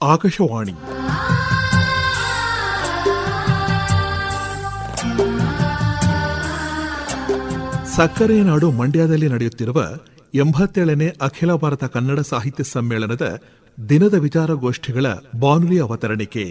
ಆಕಾಶವಾಣಿ. ಸಕ್ಕರೆ ನಾಡು ಮಂಡ್ಯದಲ್ಲಿ ನಡೆಯುತ್ತಿರುವ ಎಂಬತ್ತೇಳನೇ ಅಖಿಲ ಭಾರತ ಕನ್ನಡ ಸಾಹಿತ್ಯ ಸಮ್ಮೇಳನದ ದಿನದ ವಿಚಾರಗೋಷ್ಠಿಗಳ ಬಾನುಲಿ ಅವತರಣಿಕೆ.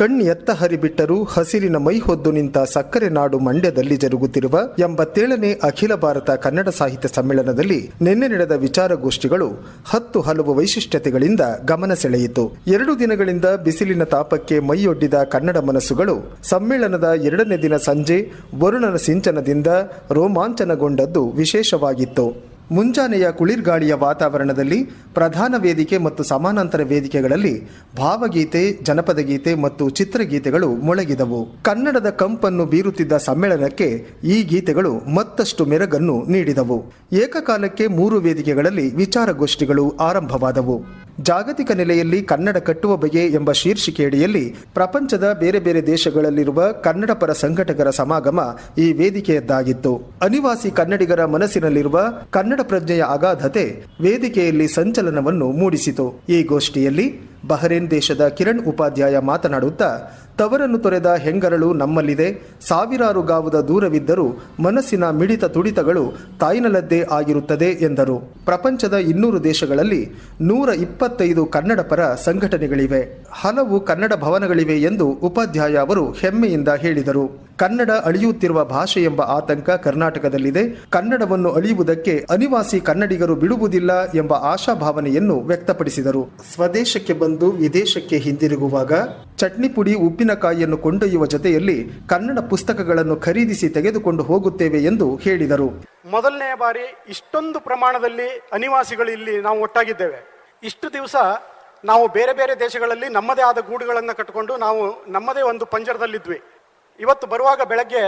ಕಣ್ಣು ಎತ್ತ ಹರಿಬಿಟ್ಟರೂ ಹಸಿರಿನ ಮೈ ಹೊದ್ದು ನಿಂತ ಸಕ್ಕರೆ ನಾಡು ಮಂಡ್ಯದಲ್ಲಿ ಜರುಗುತ್ತಿರುವ ಎಂಬತ್ತೇಳನೇ ಅಖಿಲ ಭಾರತ ಕನ್ನಡ ಸಾಹಿತ್ಯ ಸಮ್ಮೇಳನದಲ್ಲಿ ನಿನ್ನೆ ನಡೆದ ವಿಚಾರಗೋಷ್ಠಿಗಳು ಹತ್ತು ಹಲವು ವೈಶಿಷ್ಟ್ಯತೆಗಳಿಂದ ಗಮನ ಸೆಳೆಯಿತು. ಎರಡು ದಿನಗಳಿಂದ ಬಿಸಿಲಿನ ತಾಪಕ್ಕೆ ಮೈಯೊಡ್ಡಿದ ಕನ್ನಡ ಮನಸ್ಸುಗಳು ಸಮ್ಮೇಳನದ ಎರಡನೇ ದಿನ ಸಂಜೆ ವರುಣನ ಸಿಂಚನದಿಂದ ರೋಮಾಂಚನಗೊಂಡದ್ದು ವಿಶೇಷವಾಗಿತ್ತು. ಮುಂಜಾನೆಯ ಕುಳಿರ್ಗಾಳಿಯ ವಾತಾವರಣದಲ್ಲಿ ಪ್ರಧಾನ ವೇದಿಕೆ ಮತ್ತು ಸಮಾನಾಂತರ ವೇದಿಕೆಗಳಲ್ಲಿ ಭಾವಗೀತೆ ಜನಪದ ಗೀತೆ ಮತ್ತು ಚಿತ್ರಗೀತೆಗಳು ಮೊಳಗಿದವು. ಕನ್ನಡದ ಕಂಪನ್ನು ಬೀರುತ್ತಿದ್ದ ಸಮ್ಮೇಳನಕ್ಕೆ ಈ ಗೀತೆಗಳು ಮತ್ತಷ್ಟು ಮೆರಗನ್ನು ನೀಡಿದವು. ಏಕಕಾಲಕ್ಕೆ ಮೂರು ವೇದಿಕೆಗಳಲ್ಲಿ ವಿಚಾರಗೋಷ್ಠಿಗಳು ಆರಂಭವಾದವು. ಜಾಗತಿಕ ನೆಲೆಯಲ್ಲಿ ಕನ್ನಡ ಕಟ್ಟುವ ಬಗೆ ಎಂಬ ಶೀರ್ಷಿಕೆಯಡಿಯಲ್ಲಿ ಪ್ರಪಂಚದ ಬೇರೆ ಬೇರೆ ದೇಶಗಳಲ್ಲಿರುವ ಕನ್ನಡ ಪರ ಸಂಘಟಕರ ಸಮಾಗಮ ಈ ವೇದಿಕೆಯದ್ದಾಗಿತ್ತು. ಅನಿವಾಸಿ ಕನ್ನಡಿಗರ ಮನಸ್ಸಿನಲ್ಲಿರುವ ಕನ್ನಡ ಪ್ರಜ್ಞೆಯ ಅಗಾಧತೆ ವೇದಿಕೆಯಲ್ಲಿ ಸಂಚಲನವನ್ನು ಮೂಡಿಸಿತು ಈ ಗೋಷ್ಠಿಯಲ್ಲಿ ಬಹರೇನ್ ದೇಶದ ಕಿರಣ್ ಉಪಾಧ್ಯಾಯ ಮಾತನಾಡುತ್ತಾ, ತವರನ್ನು ತೊರೆದ ಹೆಂಗರಳು ನಮ್ಮಲ್ಲಿದೆ, ಸಾವಿರಾರು ಗಾವುದ ದೂರವಿದ್ದರೂ ಮನಸ್ಸಿನ ಮಿಡಿತ ತುಡಿತಗಳು ತಾಯ್ನಲದ್ದೇ ಆಗಿರುತ್ತದೆ ಎಂದರು. ಪ್ರಪಂಚದ ಇನ್ನೂರು ದೇಶಗಳಲ್ಲಿ ನೂರ ಇಪ್ಪತ್ತೈದು ಕನ್ನಡ ಪರ ಸಂಘಟನೆಗಳಿವೆ. ಹಲವು ಕನ್ನಡ ಭವನಗಳಿವೆ ಎಂದು ಉಪಾಧ್ಯಾಯ ಅವರು ಹೆಮ್ಮೆಯಿಂದ ಹೇಳಿದರು. ಕನ್ನಡ ಅಳಿಯುತ್ತಿರುವ ಭಾಷೆ ಎಂಬ ಆತಂಕ ಕರ್ನಾಟಕದಲ್ಲಿದೆ. ಕನ್ನಡವನ್ನು ಅಳಿಯುವುದಕ್ಕೆ ಅನಿವಾಸಿ ಕನ್ನಡಿಗರು ಬಿಡುವುದಿಲ್ಲ ಎಂಬ ಆಶಾಭಾವನೆಯನ್ನು ವ್ಯಕ್ತಪಡಿಸಿದರು. ಸ್ವದೇಶಕ್ಕೆ ವಿದೇಶಕ್ಕೆ ಹಿಂದಿರುಗುವಾಗ ಚಟ್ನಿ ಪುಡಿ, ಉಪ್ಪಿನಕಾಯಿಯನ್ನು ಕೊಂಡೊಯ್ಯುವ ಜೊತೆಯಲ್ಲಿ ಕನ್ನಡ ಪುಸ್ತಕಗಳನ್ನು ಖರೀದಿಸಿ ತೆಗೆದುಕೊಂಡು ಹೋಗುತ್ತೇವೆ ಎಂದು ಹೇಳಿದರು. ಮೊದಲನೇ ಬಾರಿ ಇಷ್ಟೊಂದು ಪ್ರಮಾಣದಲ್ಲಿ ಅನಿವಾಸಿಗಳು ಇಲ್ಲಿ ನಾವು ಒಟ್ಟಾಗಿದ್ದೇವೆ. ಇಷ್ಟು ದಿವಸ ನಾವು ಬೇರೆ ಬೇರೆ ದೇಶಗಳಲ್ಲಿ ನಮ್ಮದೇ ಆದ ಗೂಡುಗಳನ್ನು ಕಟ್ಟಿಕೊಂಡು ನಾವು ನಮ್ಮದೇ ಒಂದು ಪಂಜರದಲ್ಲಿದ್ವಿ. ಇವತ್ತು ಬರುವಾಗ ಬೆಳಗ್ಗೆ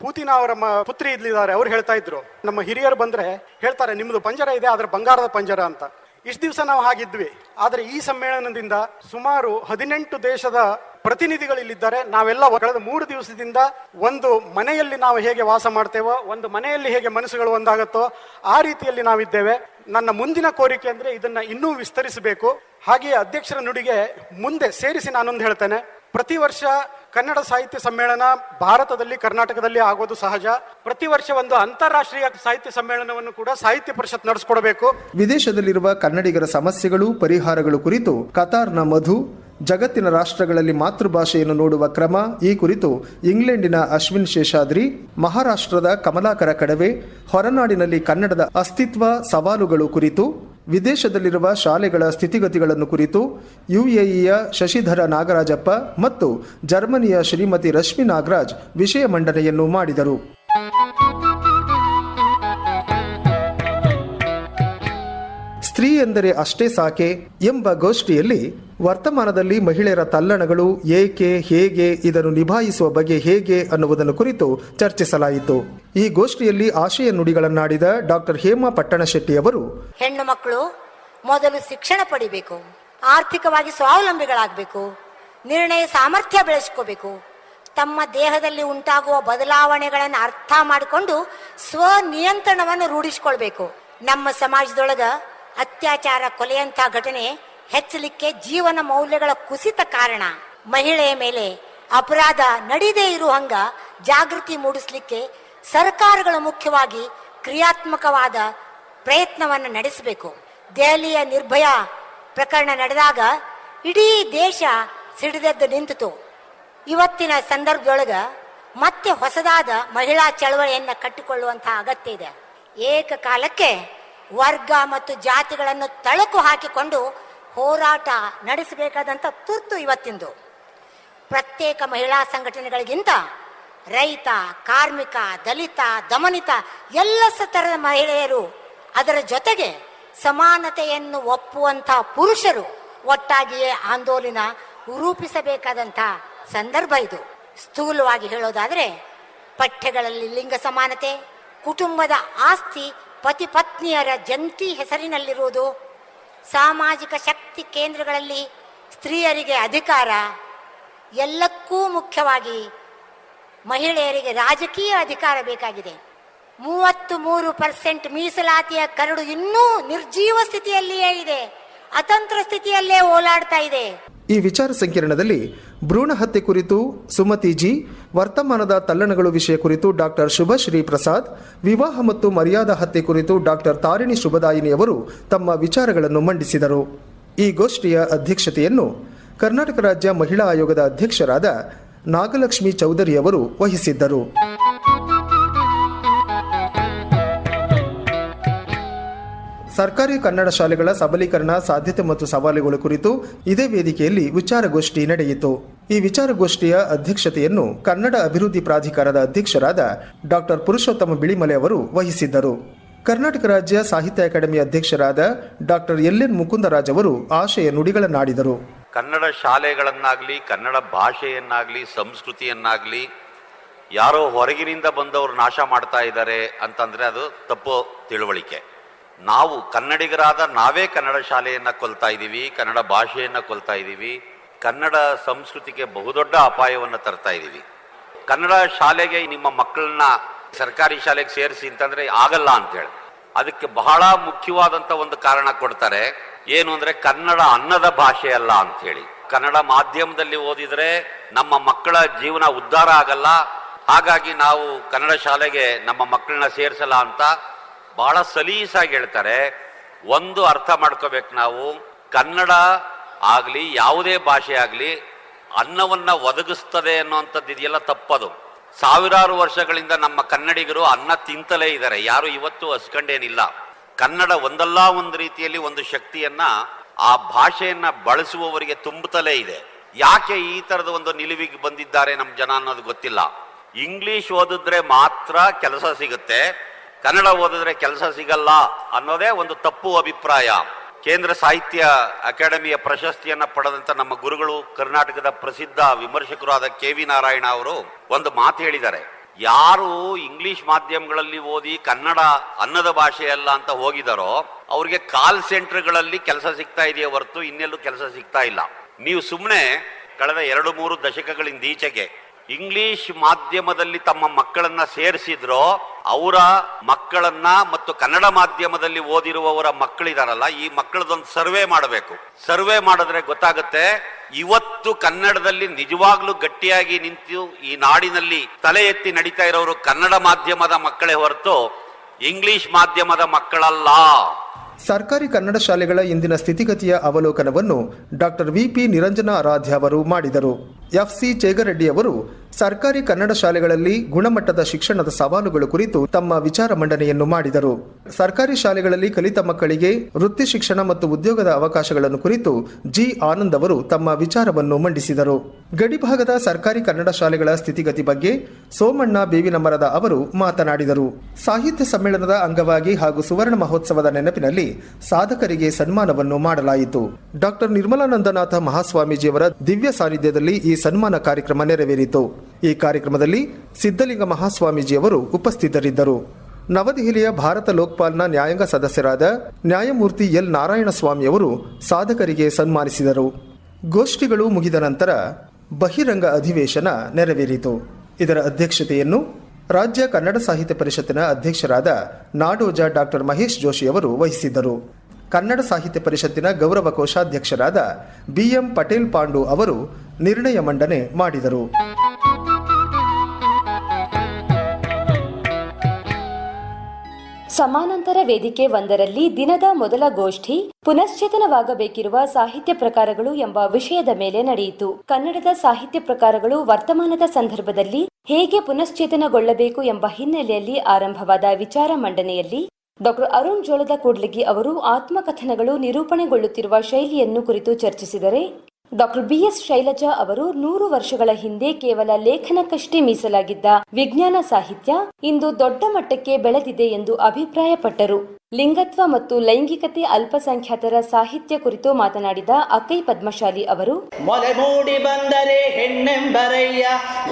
ಪೂತಿನ ಅವರ ಪುತ್ರಿ ಇದ್ದಿದ್ದಾರೆ ಅವ್ರು ಹೇಳ್ತಾ ಇದ್ರು. ನಮ್ಮ ಹಿರಿಯರು ಬಂದ್ರೆ ಹೇಳ್ತಾರೆ ನಿಮ್ಮದು ಪಂಜರ ಇದೆ, ಆದ್ರೆ ಬಂಗಾರದ ಪಂಜರ ಅಂತ. ಇಷ್ಟು ದಿವಸ ನಾವು ಹಾಗಿದ್ವಿ. ಆದರೆ ಈ ಸಮ್ಮೇಳನದಿಂದ ಸುಮಾರು ಹದಿನೆಂಟು ದೇಶದ ಪ್ರತಿನಿಧಿಗಳು ಇಲ್ಲಿದ್ದಾರೆ. ನಾವೆಲ್ಲ ಕಳೆದ ಮೂರು ದಿವಸದಿಂದ ಒಂದು ಮನೆಯಲ್ಲಿ ನಾವು ಹೇಗೆ ವಾಸ ಮಾಡ್ತೇವೋ, ಒಂದು ಮನೆಯಲ್ಲಿ ಹೇಗೆ ಮನಸ್ಸುಗಳು ಒಂದಾಗತ್ತೋ, ಆ ರೀತಿಯಲ್ಲಿ ನಾವಿದ್ದೇವೆ. ನನ್ನ ಮುಂದಿನ ಕೋರಿಕೆ ಅಂದ್ರೆ ಇದನ್ನು ಇನ್ನೂ ವಿಸ್ತರಿಸಬೇಕು. ಹಾಗೆಯೇ ಅಧ್ಯಕ್ಷರ ನುಡಿಗೆ ಮುಂದೆ ಸೇರಿಸಿ ನಾನೊಂದು ಹೇಳ್ತೇನೆ. ಪ್ರತಿ ವರ್ಷ ಕನ್ನಡ ಸಾಹಿತ್ಯ ಸಮ್ಮೇಳನ ಭಾರತದಲ್ಲಿ, ಕರ್ನಾಟಕದಲ್ಲಿ ಆಗೋದು ಸಹಜ. ಪ್ರತಿ ವರ್ಷ ಒಂದು ಅಂತಾರಾಷ್ಟ್ರೀಯ ಸಾಹಿತ್ಯ ಸಮ್ಮೇಳನವನ್ನು ಕೂಡ ಸಾಹಿತ್ಯ ಪರಿಷತ್ ನಡೆಸಿಕೊಡಬೇಕು. ವಿದೇಶದಲ್ಲಿರುವ ಕನ್ನಡಿಗರ ಸಮಸ್ಯೆಗಳು, ಪರಿಹಾರಗಳು ಕುರಿತು ಕತಾರ್ನ ಮಧು, ಜಗತ್ತಿನ ರಾಷ್ಟ್ರಗಳಲ್ಲಿ ಮಾತೃಭಾಷೆಯನ್ನು ನೋಡುವ ಕ್ರಮ ಈ ಕುರಿತು ಇಂಗ್ಲೆಂಡಿನ ಅಶ್ವಿನ್ ಶೇಷಾದ್ರಿ, ಮಹಾರಾಷ್ಟ್ರದ ಕಮಲಾಕರ ಕಡವೆ, ಹೊರನಾಡಿನಲ್ಲಿ ಕನ್ನಡದ ಅಸ್ತಿತ್ವ ಸವಾಲುಗಳು ಕುರಿತು ವಿದೇಶದಲ್ಲಿರುವ ಶಾಲೆಗಳ ಸ್ಥಿತಿಗತಿಗಳನ್ನು ಕುರಿತು ಯುಎಇಯ ಶಶಿಧರ ನಾಗರಾಜಪ್ಪ ಮತ್ತು ಜರ್ಮನಿಯ ಶ್ರೀಮತಿ ರಶ್ಮಿ ನಾಗರಾಜ್ ವಿಷಯ ಮಂಡನೆಯನ್ನು ಮಾಡಿದರು. ಸ್ತ್ರೀ ಎಂದರೆ ಅಷ್ಟೇ ಸಾಕೆ ಎಂಬ ಗೋಷ್ಠಿಯಲ್ಲಿ ವರ್ತಮಾನದಲ್ಲಿ ಮಹಿಳೆಯರ ತಲ್ಲಣಗಳು ಏಕೆ, ಹೇಗೆ, ಇದನ್ನು ನಿಭಾಯಿಸುವ ಬಗ್ಗೆ ಹೇಗೆ ಅನ್ನುವುದನ್ನು ಕುರಿತು ಚರ್ಚಿಸಲಾಯಿತು. ಈ ಗೋಷ್ಠಿಯಲ್ಲಿ ಆಶಯ ನುಡಿಗಳನ್ನಾಡಿದ ಡಾಕ್ಟರ್ ಹೇಮಾ ಪಟ್ಟಣಶೆಟ್ಟಿ ಅವರು ಹೆಣ್ಣು ಮಕ್ಕಳು, ಮೊದಲು ಶಿಕ್ಷಣ ಪಡಿಬೇಕು, ಆರ್ಥಿಕವಾಗಿ ಸ್ವಾವಲಂಬಿಗಳಾಗಬೇಕು, ನಿರ್ಣಯ ಸಾಮರ್ಥ್ಯ ಬೆಳೆಸ್ಕೋಬೇಕು, ತಮ್ಮ ದೇಹದಲ್ಲಿ ಉಂಟಾಗುವ ಬದಲಾವಣೆಗಳನ್ನು ಅರ್ಥ ಮಾಡಿಕೊಂಡು ಸ್ವನಿಯಂತ್ರಣವನ್ನು ರೂಢಿಸ್ಕೊಳ್ಬೇಕು. ನಮ್ಮ ಸಮಾಜದೊಳಗ ಅತ್ಯಾಚಾರ ಕೊಲೆಯಂತಹ ಘಟನೆ ಹೆಚ್ಚಲಿಕ್ಕೆ ಜೀವನ ಮೌಲ್ಯಗಳ ಕುಸಿತ ಕಾರಣ. ಮಹಿಳೆಯ ಮೇಲೆ ಅಪರಾಧ ನಡೀದೇ ಇರುವಂಗ ಜಾಗೃತಿ ಮೂಡಿಸಲಿಕ್ಕೆ ಸರ್ಕಾರಗಳು ಮುಖ್ಯವಾಗಿ ಕ್ರಿಯಾತ್ಮಕವಾದ ಪ್ರಯತ್ನವನ್ನು ನಡೆಸಬೇಕು. ದೆಹಲಿಯ ನಿರ್ಭಯ ಪ್ರಕರಣ ನಡೆದಾಗ ಇಡೀ ದೇಶ ಸಿಡಿದೆದ್ದು ನಿಂತಿತು. ಇವತ್ತಿನ ಸಂದರ್ಭದೊಳಗ ಮತ್ತೆ ಹೊಸದಾದ ಮಹಿಳಾ ಚಳವಳಿಯನ್ನ ಕಟ್ಟಿಕೊಳ್ಳುವಂತಹ ಅಗತ್ಯ ಇದೆ. ಏಕಕಾಲಕ್ಕೆ ವರ್ಗ ಮತ್ತು ಜಾತಿಗಳನ್ನು ತಳಕು ಹಾಕಿಕೊಂಡು ಹೋರಾಟ ನಡೆಸಬೇಕಾದಂಥ ತುರ್ತು ಇವತ್ತಿಂದು. ಪ್ರತ್ಯೇಕ ಮಹಿಳಾ ಸಂಘಟನೆಗಳಿಗಿಂತ ರೈತ, ಕಾರ್ಮಿಕ, ದಲಿತ, ದಮನಿತ ಎಲ್ಲ ಸ್ತರದ ಮಹಿಳೆಯರು ಅದರ ಜೊತೆಗೆ ಸಮಾನತೆಯನ್ನು ಒಪ್ಪುವಂಥ ಪುರುಷರು ಒಟ್ಟಾಗಿಯೇ ಆಂದೋಲನ ರೂಪಿಸಬೇಕಾದಂಥ ಸಂದರ್ಭ ಇದು. ಸ್ಥೂಲವಾಗಿ ಹೇಳೋದಾದರೆ ಪಠ್ಯಗಳಲ್ಲಿ ಲಿಂಗ ಸಮಾನತೆ, ಕುಟುಂಬದ ಆಸ್ತಿ ಪತಿ ಪತ್ನಿಯರ ಜಂಟಿ ಹೆಸರಿನಲ್ಲಿರುವುದು ಸಾಮಾಜಿಕ ಶಕ್ತಿ ಕೇಂದ್ರಗಳಲ್ಲಿ ಸ್ತ್ರೀಯರಿಗೆ ಅಧಿಕಾರ, ಎಲ್ಲಕ್ಕೂ ಮುಖ್ಯವಾಗಿ ಮಹಿಳೆಯರಿಗೆ ರಾಜಕೀಯ ಅಧಿಕಾರ ಬೇಕಾಗಿದೆ. ಮೂವತ್ತು ಮೂರು ಪರ್ಸೆಂಟ್ ಮೀಸಲಾತಿಯ ಕರಡು ಇನ್ನೂ ನಿರ್ಜೀವ ಸ್ಥಿತಿಯಲ್ಲಿಯೇ ಇದೆ, ಅತಂತ್ರ ಸ್ಥಿತಿಯಲ್ಲೇ ಓಲಾಡ್ತಾ ಇದೆ. ಈ ವಿಚಾರ ಸಂಕಿರಣದಲ್ಲಿ ಭ್ರೂಣ ಹತ್ಯೆ ಕುರಿತು ಸುಮತಿ ಜಿ ವರ್ತಮಾನದ ತಲ್ಲಣಗಳು ವಿಷಯ ಕುರಿತು ಡಾಕ್ಟರ್ ಶುಭಶ್ರೀ ಪ್ರಸಾದ್, ವಿವಾಹ ಮತ್ತು ಮರ್ಯಾದಾ ಹತ್ಯೆ ಕುರಿತು ಡಾಕ್ಟರ್ ತಾರಿಣಿ ಶುಭದಾಯಿನಿ ಅವರು ತಮ್ಮ ವಿಚಾರಗಳನ್ನು ಮಂಡಿಸಿದರು. ಈ ಗೋಷ್ಠಿಯ ಅಧ್ಯಕ್ಷತೆಯನ್ನು ಕರ್ನಾಟಕ ರಾಜ್ಯ ಮಹಿಳಾ ಆಯೋಗದ ಅಧ್ಯಕ್ಷರಾದ ನಾಗಲಕ್ಷ್ಮಿ ಚೌಧರಿ ಅವರು ವಹಿಸಿದ್ದರು. ಸರ್ಕಾರಿ ಕನ್ನಡ ಶಾಲೆಗಳ ಸಬಲೀಕರಣ ಸಾಧ್ಯತೆ ಮತ್ತು ಸವಾಲುಗಳ ಕುರಿತು ಇದೇ ವೇದಿಕೆಯಲ್ಲಿ ವಿಚಾರಗೋಷ್ಠಿ ನಡೆಯಿತು. ಈ ವಿಚಾರಗೋಷ್ಠಿಯ ಅಧ್ಯಕ್ಷತೆಯನ್ನು ಕನ್ನಡ ಅಭಿವೃದ್ಧಿ ಪ್ರಾಧಿಕಾರದ ಅಧ್ಯಕ್ಷರಾದ ಡಾಕ್ಟರ್ ಪುರುಷೋತ್ತಮ ಬಿಳಿಮಲೆ ಅವರು ವಹಿಸಿದ್ದರು. ಕರ್ನಾಟಕ ರಾಜ್ಯ ಸಾಹಿತ್ಯ ಅಕಾಡೆಮಿ ಅಧ್ಯಕ್ಷರಾದ ಡಾಕ್ಟರ್ ಎಲ್ ಎನ್ ಮುಕುಂದರಾಜ್ ಅವರು ಆಶಯ ನುಡಿಗಳನ್ನಾಡಿದರು. ಕನ್ನಡ ಶಾಲೆಗಳನ್ನಾಗಲಿ, ಕನ್ನಡ ಭಾಷೆಯನ್ನಾಗಲಿ, ಸಂಸ್ಕೃತಿಯನ್ನಾಗಲಿ ಯಾರೋ ಹೊರಗಿನಿಂದ ಬಂದವರು ನಾಶ ಮಾಡ್ತಾ ಇದ್ದಾರೆ ಅಂತಂದರೆ ಅದು ತಪ್ಪು ತಿಳುವಳಿಕೆ. ನಾವು ಕನ್ನಡಿಗರಾದ ನಾವೇ ಕನ್ನಡ ಶಾಲೆಯನ್ನು ಕೊಲ್ತಾ ಇದ್ದೀವಿ ಕನ್ನಡ ಭಾಷೆಯನ್ನು ಕೊಲ್ತಾ ಇದ್ದೀವಿ ಕನ್ನಡ ಸಂಸ್ಕೃತಿಗೆ ಬಹುದೊಡ್ಡ ಅಪಾಯವನ್ನು ತರ್ತಾ ಇದ್ದೀವಿ ಕನ್ನಡ ಶಾಲೆಗೆ ನಿಮ್ಮ ಮಕ್ಕಳನ್ನ ಸರ್ಕಾರಿ ಶಾಲೆಗೆ ಸೇರಿಸಿ ಅಂತಂದ್ರೆ ಆಗಲ್ಲ ಅಂತೇಳಿ. ಅದಕ್ಕೆ ಬಹಳ ಮುಖ್ಯವಾದಂತ ಒಂದು ಕಾರಣ ಕೊಡ್ತಾರೆ. ಏನು ಅಂದರೆ ಕನ್ನಡ ಅನ್ನದ ಭಾಷೆ ಅಲ್ಲ ಅಂತ ಹೇಳಿ ಕನ್ನಡ ಮಾಧ್ಯಮದಲ್ಲಿ ಓದಿದ್ರೆ ನಮ್ಮ ಮಕ್ಕಳ ಜೀವನ ಉದ್ಧಾರ ಆಗಲ್ಲ. ಹಾಗಾಗಿ ನಾವು ಕನ್ನಡ ಶಾಲೆಗೆ ನಮ್ಮ ಮಕ್ಕಳನ್ನ ಸೇರಿಸಲ್ಲ ಅಂತ ಬಹಳ ಸಲೀಸಾಗಿ ಹೇಳ್ತಾರೆ, ಒಂದು ಅರ್ಥ ಮಾಡ್ಕೋಬೇಕು ನಾವು, ಕನ್ನಡ ಆಗಲಿ, ಯಾವುದೇ ಭಾಷೆ ಆಗಲಿ, ಅನ್ನವನ್ನು ಒದಗಿಸ್ತದೆ ಅನ್ನೋವಂಥದ್ದು ಇದೆಯಲ್ಲ ತಪ್ಪದು. ಸಾವಿರಾರು ವರ್ಷಗಳಿಂದ ನಮ್ಮ ಕನ್ನಡಿಗರು ಅನ್ನ ತಿಂತಲೇ ಇದ್ದಾರೆ, ಯಾರು ಇವತ್ತು ಹಸ್ಕಂಡೇನಿಲ್ಲ. ಕನ್ನಡ ಒಂದಲ್ಲ ಒಂದು ರೀತಿಯಲ್ಲಿ ಒಂದು ಶಕ್ತಿಯನ್ನ, ಆ ಭಾಷೆಯನ್ನ ಬಳಸುವವರಿಗೆ ತುಂಬುತ್ತಲೇ ಇದೆ. ಯಾಕೆ ಈ ತರದ ಒಂದು ನಿಲುವಿಗೆ ಬಂದಿದ್ದಾರೆ ನಮ್ಮ ಜನ ಅನ್ನೋದು ಗೊತ್ತಿಲ್ಲ. ಇಂಗ್ಲಿಷ್ ಓದಿದ್ರೆ ಮಾತ್ರ ಕೆಲಸ ಸಿಗುತ್ತೆ ಕನ್ನಡ ಓದಿದ್ರೆ ಕೆಲಸ ಸಿಗಲ್ಲ ಅನ್ನೋದೇ ಒಂದು ತಪ್ಪು ಅಭಿಪ್ರಾಯ. ಕೇಂದ್ರ ಸಾಹಿತ್ಯ ಅಕಾಡೆಮಿಯ ಪ್ರಶಸ್ತಿಯನ್ನ ಪಡೆದಂತ ನಮ್ಮ ಗುರುಗಳು ಕರ್ನಾಟಕದ ಪ್ರಸಿದ್ಧ ವಿಮರ್ಶಕರು ಆದ ಕೆ ವಿ ನಾರಾಯಣ ಅವರು ಒಂದು ಮಾತು ಹೇಳಿದ್ದಾರೆ. ಯಾರು ಇಂಗ್ಲಿಷ್ ಮಾಧ್ಯಮಗಳಲ್ಲಿ ಓದಿ ಕನ್ನಡ ಅನ್ನದ ಭಾಷೆ ಅಲ್ಲ ಅಂತ ಹೋಗಿದಾರೋ ಅವ್ರಿಗೆ ಕಾಲ್ ಸೆಂಟರ್ಗಳಲ್ಲಿ ಕೆಲಸ ಸಿಗ್ತಾ ಇದೆಯೇ ಹೊರತು ಇನ್ನೆಲ್ಲೂ ಕೆಲಸ ಸಿಗ್ತಾ ಇಲ್ಲ. ನೀವು ಸುಮ್ಮನೆ ಕಳೆದ ಎರಡು ಮೂರು ದಶಕಗಳಿಂದ ಈಚೆಗೆ ಇಂಗ್ಲಿಷ್ ಮಾಧ್ಯಮದಲ್ಲಿ ತಮ್ಮ ಮಕ್ಕಳನ್ನ ಸೇರಿಸಿದ್ರೋ, ಅವರ ಮಕ್ಕಳನ್ನ ಮತ್ತು ಕನ್ನಡ ಮಾಧ್ಯಮದಲ್ಲಿ ಓದಿರುವವರ ಮಕ್ಕಳಿದಾರಲ್ಲ, ಈ ಮಕ್ಕಳದೊಂದು ಸರ್ವೆ ಮಾಡಬೇಕು. ಸರ್ವೆ ಮಾಡಿದ್ರೆ ಗೊತ್ತಾಗುತ್ತೆ, ಇವತ್ತು ಕನ್ನಡದಲ್ಲಿ ನಿಜವಾಗ್ಲೂ ಗಟ್ಟಿಯಾಗಿ ನಿಂತು ಈ ನಾಡಿನಲ್ಲಿ ತಲೆ ಎತ್ತಿ ನಡೀತಾ ಇರೋರು ಕನ್ನಡ ಮಾಧ್ಯಮದ ಮಕ್ಕಳೇ ಹೊರತು ಇಂಗ್ಲಿಷ್ ಮಾಧ್ಯಮದ ಮಕ್ಕಳಲ್ಲ. ಸರ್ಕಾರಿ ಕನ್ನಡ ಶಾಲೆಗಳ ಇಂದಿನ ಸ್ಥಿತಿಗತಿಯ ಅವಲೋಕನವನ್ನು ಡಾಕ್ಟರ್ ವಿಪಿ ನಿರಂಜನ ಆರಾಧ್ಯ ಅವರು ಮಾಡಿದರು. ಎಫ್ಸಿ ಚೇಗರೆಡ್ಡಿ ಅವರು ಸರ್ಕಾರಿ ಕನ್ನಡ ಶಾಲೆಗಳಲ್ಲಿ ಗುಣಮಟ್ಟದ ಶಿಕ್ಷಣದ ಸವಾಲುಗಳು ಕುರಿತು ತಮ್ಮ ವಿಚಾರ ಮಂಡನೆಯನ್ನು ಮಾಡಿದರು. ಸರ್ಕಾರಿ ಶಾಲೆಗಳಲ್ಲಿ ಕಲಿತ ಮಕ್ಕಳಿಗೆ ವೃತ್ತಿ ಶಿಕ್ಷಣ ಮತ್ತು ಉದ್ಯೋಗದ ಅವಕಾಶಗಳನ್ನು ಕುರಿತು ಜಿ ಆನಂದ್ ಅವರು ತಮ್ಮ ವಿಚಾರವನ್ನು ಮಂಡಿಸಿದರು. ಗಡಿಭಾಗದ ಸರ್ಕಾರಿ ಕನ್ನಡ ಶಾಲೆಗಳ ಸ್ಥಿತಿಗತಿ ಬಗ್ಗೆ ಸೋಮಣ್ಣ ಬೇವಿನಮರದ ಅವರು ಮಾತನಾಡಿದರು. ಸಾಹಿತ್ಯ ಸಮ್ಮೇಳನದ ಅಂಗವಾಗಿ ಹಾಗೂ ಸುವರ್ಣ ಮಹೋತ್ಸವದ ನೆನಪಿನಲ್ಲಿ ಸಾಧಕರಿಗೆ ಸನ್ಮಾನವನ್ನು ಮಾಡಲಾಯಿತು. ಡಾಕ್ಟರ್ ನಿರ್ಮಲಾನಂದನಾಥ ಮಹಾಸ್ವಾಮೀಜಿಯವರ ದಿವ್ಯ ಸಾನ್ನಿಧ್ಯದಲ್ಲಿ ಈ ಸನ್ಮಾನ ಕಾರ್ಯಕ್ರಮ ನೆರವೇರಿತು. ಈ ಕಾರ್ಯಕ್ರಮದಲ್ಲಿ ಸಿದ್ದಲಿಂಗ ಮಹಾಸ್ವಾಮೀಜಿಯವರು ಉಪಸ್ಥಿತರಿದ್ದರು. ನವದೆಹಲಿಯ ಭಾರತ ಲೋಕ್ಪಾಲ್ನ ನ್ಯಾಯಾಂಗ ಸದಸ್ಯರಾದ ನ್ಯಾಯಮೂರ್ತಿ ಎಲ್ ನಾರಾಯಣಸ್ವಾಮಿಯವರು ಸಾಧಕರಿಗೆ ಸನ್ಮಾನಿಸಿದರು. ಗೋಷ್ಠಿಗಳು ಮುಗಿದ ನಂತರ ಬಹಿರಂಗ ಅಧಿವೇಶನ ನೆರವೇರಿತು. ಇದರ ಅಧ್ಯಕ್ಷತೆಯನ್ನು ರಾಜ್ಯ ಕನ್ನಡ ಸಾಹಿತ್ಯ ಪರಿಷತ್ತಿನ ಅಧ್ಯಕ್ಷರಾದ ನಾಡೋಜ ಡಾಕ್ಟರ್ ಮಹೇಶ್ ಜೋಶಿಯವರು ವಹಿಸಿದ್ದರು. ಕನ್ನಡ ಸಾಹಿತ್ಯ ಪರಿಷತ್ತಿನ ಗೌರವ ಕೋಶಾಧ್ಯಕ್ಷರಾದ ಬಿಎಂ ಪಟೇಲ್ ಪಾಂಡು ಅವರು ನಿರ್ಣಯ ಮಂಡನೆ ಮಾಡಿದರು. ಸಮಾನಾಂತರ ವೇದಿಕೆ ಒಂದರಲ್ಲಿ ದಿನದ ಮೊದಲ ಗೋಷ್ಠಿ, ಪುನಶ್ಚೇತನವಾಗಬೇಕಿರುವ ಸಾಹಿತ್ಯ ಪ್ರಕಾರಗಳು ಎಂಬ ವಿಷಯದ ಮೇಲೆ ನಡೆಯಿತು. ಕನ್ನಡದ ಸಾಹಿತ್ಯ ಪ್ರಕಾರಗಳು ವರ್ತಮಾನದ ಸಂದರ್ಭದಲ್ಲಿ ಹೇಗೆ ಪುನಶ್ಚೇತನಗೊಳ್ಳಬೇಕು ಎಂಬ ಹಿನ್ನೆಲೆಯಲ್ಲಿ ಆರಂಭವಾದ ವಿಚಾರ ಮಂಡನೆಯಲ್ಲಿ ಡಾಕ್ಟರ್ ಅರುಣ್ ಜೋಳದ ಕೂಡ್ಲಿಗಿ ಅವರು ಆತ್ಮಕಥನಗಳು ನಿರೂಪಣೆಗೊಳ್ಳುತ್ತಿರುವ ಶೈಲಿಯನ್ನು ಕುರಿತು ಚರ್ಚಿಸಿದರೆ ಡಾಕ್ಟರ್ ಬಿ ಎಸ್ ಶೈಲಜಾ ಅವರು ನೂರು ವರ್ಷಗಳ ಹಿಂದೆ ಕೇವಲ ಲೇಖನಕ್ಕಷ್ಟೇ ಮೀಸಲಾಗಿದ್ದ ವಿಜ್ಞಾನ ಸಾಹಿತ್ಯ ಇಂದು ದೊಡ್ಡ ಮಟ್ಟಕ್ಕೆ ಬೆಳೆದಿದೆ ಎಂದು ಅಭಿಪ್ರಾಯಪಟ್ಟರು. ಲಿಂಗತ್ವ ಮತ್ತು ಲೈಂಗಿಕತೆ ಅಲ್ಪಸಂಖ್ಯಾತರ ಸಾಹಿತ್ಯ ಕುರಿತು ಮಾತನಾಡಿದ ಅಕೈ ಪದ್ಮಶಾಲಿ ಅವರು, ಮೊಲೆ ಮೂಡಿ ಬಂದರೆ ಹೆಣ್ಣೆಂಬರಯ್ಯ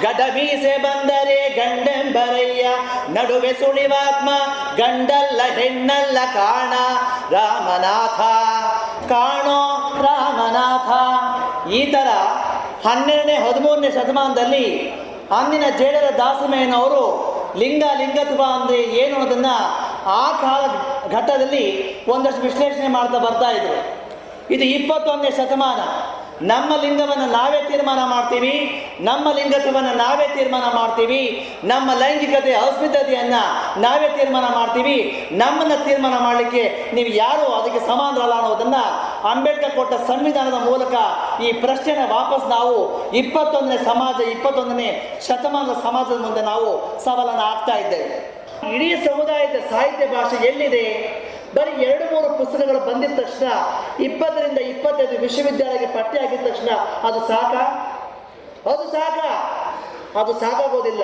ಗಡಮೀಸೆ ಬಂದರೆ ಗಂಡೆಂಬರಯ್ಯ, ನಡುವೆ ಸುಳಿವಾತ್ಮ ಗಂಡಲ್ಲ ಹೆಣ್ಣಲ್ಲ ಕಾಣ ರಾಮನಾಥ, ಕಾಣೋ ರಾಮನಾಥ. ಈ ಥರ ಹನ್ನೆರಡನೇ, ಹದಿಮೂರನೇ ಶತಮಾನದಲ್ಲಿ ಅಂದಿನ ಜೇಡರ ದಾಸಮಯ್ಯನವರು ಲಿಂಗ, ಲಿಂಗತ್ವ ಅಂದರೆ ಏನು ಅನ್ನೋದನ್ನು ಆ ಕಾಲ ಘಟ್ಟದಲ್ಲಿ ಒಂದಷ್ಟು ವಿಶ್ಲೇಷಣೆ ಮಾಡ್ತಾ ಬರ್ತಾ ಇದ್ರು. ಇದು ಇಪ್ಪತ್ತೊಂದನೇ ಶತಮಾನ. ನಮ್ಮ ಲಿಂಗವನ್ನು ನಾವೇ ತೀರ್ಮಾನ ಮಾಡ್ತೀವಿ, ನಮ್ಮ ಲಿಂಗತ್ವವನ್ನು ನಾವೇ ತೀರ್ಮಾನ ಮಾಡ್ತೀವಿ, ನಮ್ಮ ಲೈಂಗಿಕತೆ ಅಸ್ಮಿತತೆಯನ್ನು ನಾವೇ ತೀರ್ಮಾನ ಮಾಡ್ತೀವಿ. ನಮ್ಮನ್ನು ತೀರ್ಮಾನ ಮಾಡಲಿಕ್ಕೆ ನೀವು ಯಾರು ಅದಕ್ಕೆ ಸಮಾನರಲ್ಲ ಅನ್ನೋದನ್ನು ಅಂಬೇಡ್ಕರ್ ಕೊಟ್ಟ ಸಂವಿಧಾನದ ಮೂಲಕ ಈ ಪ್ರಶ್ನೆನ ವಾಪಸ್ ನಾವು ಇಪ್ಪತ್ತೊಂದನೇ ಸಮಾಜ, ಇಪ್ಪತ್ತೊಂದನೇ ಶತಮಾನದ ಸಮಾಜದ ಮುಂದೆ ನಾವು ಸವಾಲನ್ನು ಹಾಕ್ತಾ ಇದ್ದೇವೆ. ಇಡೀ ಸಮುದಾಯದ ಸಾಹಿತ್ಯ ಭಾಷೆ ಎಲ್ಲಿದೆ? ಬರೀ ಎರಡು ಮೂರು ಪುಸ್ತಕಗಳು ಬಂದಿದ ತಕ್ಷಣ, ಇಪ್ಪತ್ತರಿಂದ ಇಪ್ಪತ್ತೈದು ವಿಶ್ವವಿದ್ಯಾಲಯಕ್ಕೆ ಪಠ್ಯ ಆಗಿದ ತಕ್ಷಣ, ಅದು ಸಾಕ? ಅದು ಸಾಕ? ಅದು ಸಾಕಾಗೋದಿಲ್ಲ.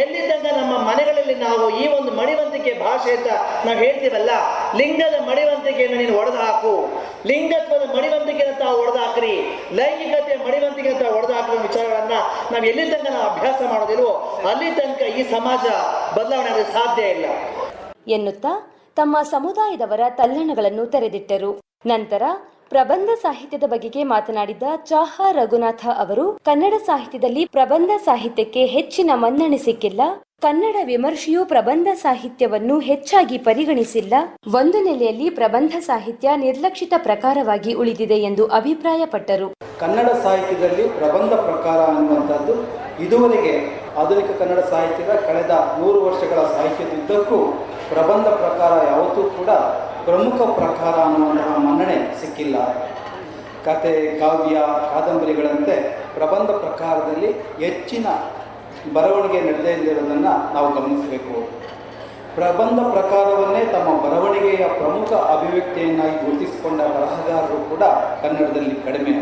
ಎಲ್ಲಿದ್ದಾಗ ನಮ್ಮ ಮನೆಗಳಲ್ಲಿ ನಾವು ಈ ಒಂದು ಮಡಿವಂತಿಕೆ ಭಾಷೆ ಅಂತ ನಾವು ಹೇಳ್ತೀವಲ್ಲ, ಲಿಂಗದ ಮಡಿವಂತಿಕೆಯನ್ನು ನೀನು ಒಡೆದು ಹಾಕು. ಲಿಂಗತ್ವದ ಮಡಿವಂತಿಕೆಯನ್ನು ತಾವು ಒಡೆದು ಹಾಕ್ರಿ. ಲೈಂಗಿಕತೆ ಮಡಿವಂತಿಕೆ ಅಂತ ಒಡೆದು ಹಾಕುವ ವಿಚಾರಗಳನ್ನ ನಾವು ಎಲ್ಲಿ ತನಕ ನಾವು ಅಭ್ಯಾಸ ಮಾಡೋದಿಲ್ವೋ, ಅಲ್ಲಿ ತನಕ ಈ ಸಮಾಜ ಬದಲಾವಣೆ ಸಾಧ್ಯ ಇಲ್ಲ. ಎನ್ನುತ್ತಾ ತಮ್ಮ ಸಮುದಾಯದವರ ತಲ್ಲಣಗಳನ್ನು ತೆರೆದಿಟ್ಟರು. ನಂತರ ಪ್ರಬಂಧ ಸಾಹಿತ್ಯದ ಬಗೆಗೆ ಮಾತನಾಡಿದ ಚಾಹ ರಘುನಾಥ ಅವರು, ಕನ್ನಡ ಸಾಹಿತ್ಯದಲ್ಲಿ ಪ್ರಬಂಧ ಸಾಹಿತ್ಯಕ್ಕೆ ಹೆಚ್ಚಿನ ಮನ್ನಣೆ ಸಿಕ್ಕಿಲ್ಲ. ಕನ್ನಡ ವಿಮರ್ಶೆಯು ಪ್ರಬಂಧ ಸಾಹಿತ್ಯವನ್ನು ಹೆಚ್ಚಾಗಿ ಪರಿಗಣಿಸಿಲ್ಲ. ಒಂದು ನೆಲೆಯಲ್ಲಿ ಪ್ರಬಂಧ ಸಾಹಿತ್ಯ ನಿರ್ಲಕ್ಷಿತ ಪ್ರಕಾರವಾಗಿ ಉಳಿದಿದೆ ಎಂದು ಅಭಿಪ್ರಾಯಪಟ್ಟರು. ಕನ್ನಡ ಸಾಹಿತ್ಯದಲ್ಲಿ ಪ್ರಬಂಧ ಪ್ರಕಾರ ಅನ್ನುವಂಥದ್ದು ಇದುವರೆಗೆ ಆಧುನಿಕ ಕನ್ನಡ ಸಾಹಿತ್ಯದ ಕಳೆದ ನೂರು ವರ್ಷಗಳ ಸಾಹಿತ್ಯದುದ್ದಕ್ಕೂ ಪ್ರಬಂಧ ಪ್ರಕಾರ ಯಾವತ್ತೂ ಕೂಡ ಪ್ರಮುಖ ಪ್ರಕಾರ ಅನ್ನುವಂತಹ ಮನ್ನಣೆ ಸಿಕ್ಕಿಲ್ಲ. ಕತೆ, ಕಾವ್ಯ, ಕಾದಂಬರಿಗಳಂತೆ ಪ್ರಬಂಧ ಪ್ರಕಾರದಲ್ಲಿ ಹೆಚ್ಚಿನ ಬರವಣಿಗೆ ನಡೆದೇ ಇಲ್ಲಿರೋದನ್ನು ನಾವು ಗಮನಿಸಬೇಕು. ಪ್ರಬಂಧ ಪ್ರಕಾರವನ್ನೇ ತಮ್ಮ ಬರವಣಿಗೆಯ ಪ್ರಮುಖ ಅಭಿವ್ಯಕ್ತಿಯನ್ನಾಗಿ ಗುರುತಿಸಿಕೊಂಡ ಬರಹಗಾರರು ಕೂಡ ಕನ್ನಡದಲ್ಲಿ ಕಡಿಮೆ.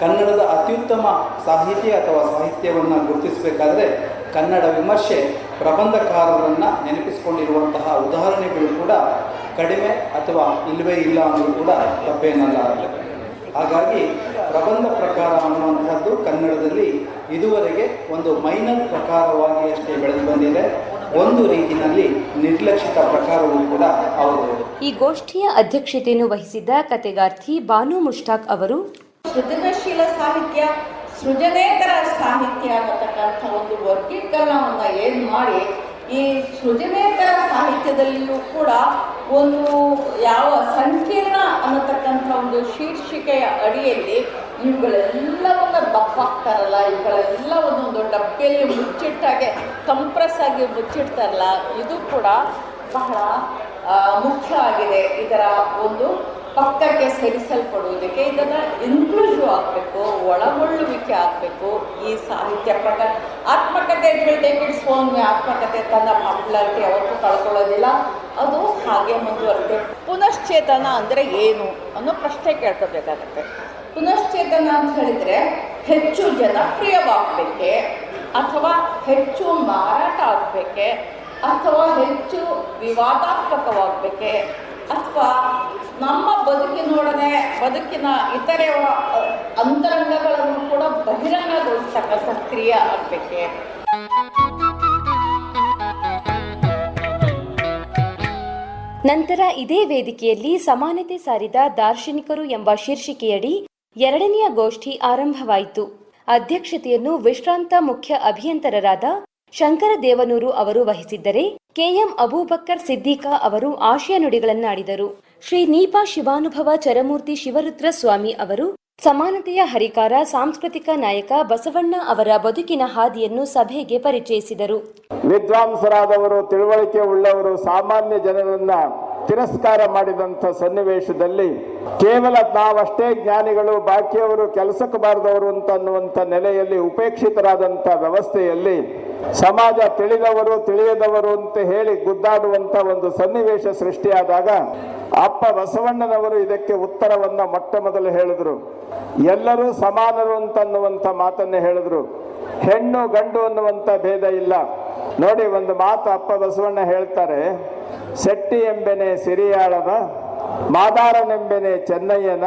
ಕನ್ನಡದ ಅತ್ಯುತ್ತಮ ಸಾಹಿತ್ಯ ಅಥವಾ ಸಾಹಿತ್ಯವನ್ನು ಗುರುತಿಸಬೇಕಾದ್ರೆ ಕನ್ನಡ ವಿಮರ್ಶೆ ಪ್ರಬಂಧಕಾರರನ್ನು ನೆನಪಿಸಿಕೊಂಡಿರುವಂತಹ ಉದಾಹರಣೆಗಳು ಕೂಡ ಕಡಿಮೆ ಅಥವಾ ಇಲ್ಲವೇ ಇಲ್ಲ ಅನ್ನೋದು ಕೂಡ ತಪ್ಪೇನಲ್ಲ. ಹಾಗಾಗಿ ಪ್ರಬಂಧ ಪ್ರಕಾರ ಅನ್ನುವಂಥದ್ದು ಕನ್ನಡದಲ್ಲಿ ಇದುವರೆಗೆ ಒಂದು ಮೈನರ್ ಪ್ರಕಾರವಾಗಿ ಅಷ್ಟೇ ಬೆಳೆದು ಬಂದಿದೆ. ಒಂದು ರೀತಿಯಲ್ಲಿ ನಿರ್ಲಕ್ಷಿತ ಪ್ರಕಾರವೂ ಕೂಡ ಹೌದು. ಈ ಗೋಷ್ಠಿಯ ಅಧ್ಯಕ್ಷತೆಯನ್ನು ವಹಿಸಿದ್ದ ಕತೆಗಾರ್ತಿ ಬಾನು ಮುಷ್ತಾಕ್ ಅವರು ಸೃಜನಶೀಲ ಸಾಹಿತ್ಯ ಸೃಜನೇತರ ಸಾಹಿತ್ಯ ಆಗತಕ್ಕಂಥ ಒಂದು ವರ್ಗೀಕರಣವನ್ನು ಏನು ಮಾಡಿ, ಈ ಸೃಜನೇತರ ಸಾಹಿತ್ಯದಲ್ಲಿಯೂ ಕೂಡ ಒಂದು ಯಾವ ಸಂಕೀರ್ಣ ಅನ್ನತಕ್ಕಂಥ ಒಂದು ಶೀರ್ಷಿಕೆಯ ಅಡಿಯಲ್ಲಿ ಇವುಗಳೆಲ್ಲವನ್ನ ದಪ್ಪಾಕ್ತಾರಲ್ಲ, ಇವುಗಳೆಲ್ಲ ಒಂದು ಡಬ್ಬೆಯಲ್ಲಿ ಮುಚ್ಚಿಟ್ಟಾಗೆ, ಕಂಪ್ರೆಸ್ ಆಗಿ ಮುಚ್ಚಿಡ್ತಾರಲ್ಲ, ಇದು ಕೂಡ ಬಹಳ ಮುಖ್ಯ ಆಗಿದೆ. ಇದರ ಒಂದು ಪಕ್ಕಕ್ಕೆ ಸೇರಿಸಲ್ಪಡುವುದಕ್ಕೆ ಇದನ್ನು ಇನ್ಕ್ಲೂಸಿವ್ ಆಗಬೇಕು, ಒಳಗೊಳ್ಳುವಿಕೆ ಆಗಬೇಕು ಈ ಸಾಹಿತ್ಯ ಪ್ರಕಾರ. ಆತ್ಮಕತೆ ಇಟ್ಸ್ ಓನ್ ಆತ್ಮಕತೆ ತನ್ನ ಪಾಪ್ಯುಲಾರಿಟಿ ಯಾವತ್ತೂ ಕಳ್ಕೊಳ್ಳೋದಿಲ್ಲ. ಅದು ಹಾಗೆ ಮುಂದುವರೆದು. ಪುನಶ್ಚೇತನ ಅಂದರೆ ಏನು ಅನ್ನೋ ಪ್ರಶ್ನೆ ಕೇಳ್ಕೋಬೇಕಾಗತ್ತೆ. ಪುನಶ್ಚೇತನ ಅಂತ ಹೇಳಿದ್ರೆ ಹೆಚ್ಚು ಜನಪ್ರಿಯವಾಗಬೇಕೆ ಅಥವಾ ಹೆಚ್ಚು ಮಾರಾಟ ಆಗಬೇಕೆ ಅಥವಾ ಹೆಚ್ಚು ವಿವಾದಾತ್ಮಕವಾಗಬೇಕೆ ಅಥವಾ ನಮ್ಮ ಬದುಕಿನೊಡನೆ ಬದುಕಿನ ಇತರೆ ಅಂತರಂಗಗಳನ್ನು ಕೂಡ ಬಹಿರಂಗಗೊಳಿಸ್ತಕ್ಕ ಸಕ್ರಿಯ ಆಗಬೇಕೆ? ನಂತರ ಇದೇ ವೇದಿಕೆಯಲ್ಲಿ ಸಮಾನತೆ ಸಾರಿದ ದಾರ್ಶನಿಕರು ಎಂಬ ಶೀರ್ಷಿಕೆಯಡಿ ಎರಡನೆಯ ಗೋಷ್ಠಿ ಆರಂಭವಾಯಿತು. ಅಧ್ಯಕ್ಷತೆಯನ್ನು ವಿಶ್ರಾಂತ ಮುಖ್ಯ ಅಭಿಯಂತರರಾದ ಶಂಕರ ದೇವನೂರು ಅವರು ವಹಿಸಿದ್ದರೆ ಕೆಎಂ ಅಬೂಬಕ್ಕರ್ ಸಿದ್ದಿಕಾ ಅವರು ಆಶಯ ನುಡಿಗಳನ್ನಾಡಿದರು. ಶ್ರೀ ನೀಪಾ ಶಿವಾನುಭವ ಚರಮೂರ್ತಿ ಶಿವರುದ್ರ ಸ್ವಾಮಿ ಅವರು ಸಮಾನತೆಯ ಹರಿಕಾರ ಸಾಂಸ್ಕೃತಿಕ ನಾಯಕ ಬಸವಣ್ಣ ಅವರ ಬದುಕಿನ ಹಾದಿಯನ್ನು ಸಭೆಗೆ ಪರಿಚಯಿಸಿದರು. ವಿದ್ವಾಂಸರಾದವರು, ತಿಳುವಳಿಕೆ ಉಳ್ಳವರು, ಸಾಮಾನ್ಯ ಜನರನ್ನ ತಿರಸ್ಕಾರ ಮಾಡಿದಂಥ ಸನ್ನಿವೇಶದಲ್ಲಿ ಕೇವಲ ನಾವಷ್ಟೇ ಜ್ಞಾನಿಗಳು, ಬಾಕಿಯವರು, ಕೆಲಸಕ್ಕೆ ಬಾರದವರು ಅಂತ ಅನ್ನುವಂಥ ನೆಲೆಯಲ್ಲಿ, ಉಪೇಕ್ಷಿತರಾದಂಥ ವ್ಯವಸ್ಥೆಯಲ್ಲಿ ಸಮಾಜ ತಿಳಿದವರು, ತಿಳಿಯದವರು ಅಂತ ಹೇಳಿ ಗುದ್ದಾಡುವಂತ ಒಂದು ಸನ್ನಿವೇಶ ಸೃಷ್ಟಿಯಾದಾಗ ಅಪ್ಪ ಬಸವಣ್ಣನವರು ಇದಕ್ಕೆ ಉತ್ತರವನ್ನ ಮೊಟ್ಟ ಮೊದಲು ಹೇಳಿದ್ರು. ಎಲ್ಲರೂ ಸಮಾನರು ಅಂತನ್ನುವಂಥ ಮಾತನ್ನೇ ಹೇಳಿದ್ರು. ಹೆಣ್ಣು ಗಂಡು ಅನ್ನುವಂಥ ಭೇದ ಇಲ್ಲ. ನೋಡಿ, ಒಂದು ಮಾತು ಅಪ್ಪ ಬಸವಣ್ಣ ಹೇಳ್ತಾರೆ. ಸೆಟ್ಟಿ ಎಂಬೆನೆ ಸಿರಿಯಾಳನ ಮಾದಾರನೆಂಬೆನೆ ಚೆನ್ನಯ್ಯನ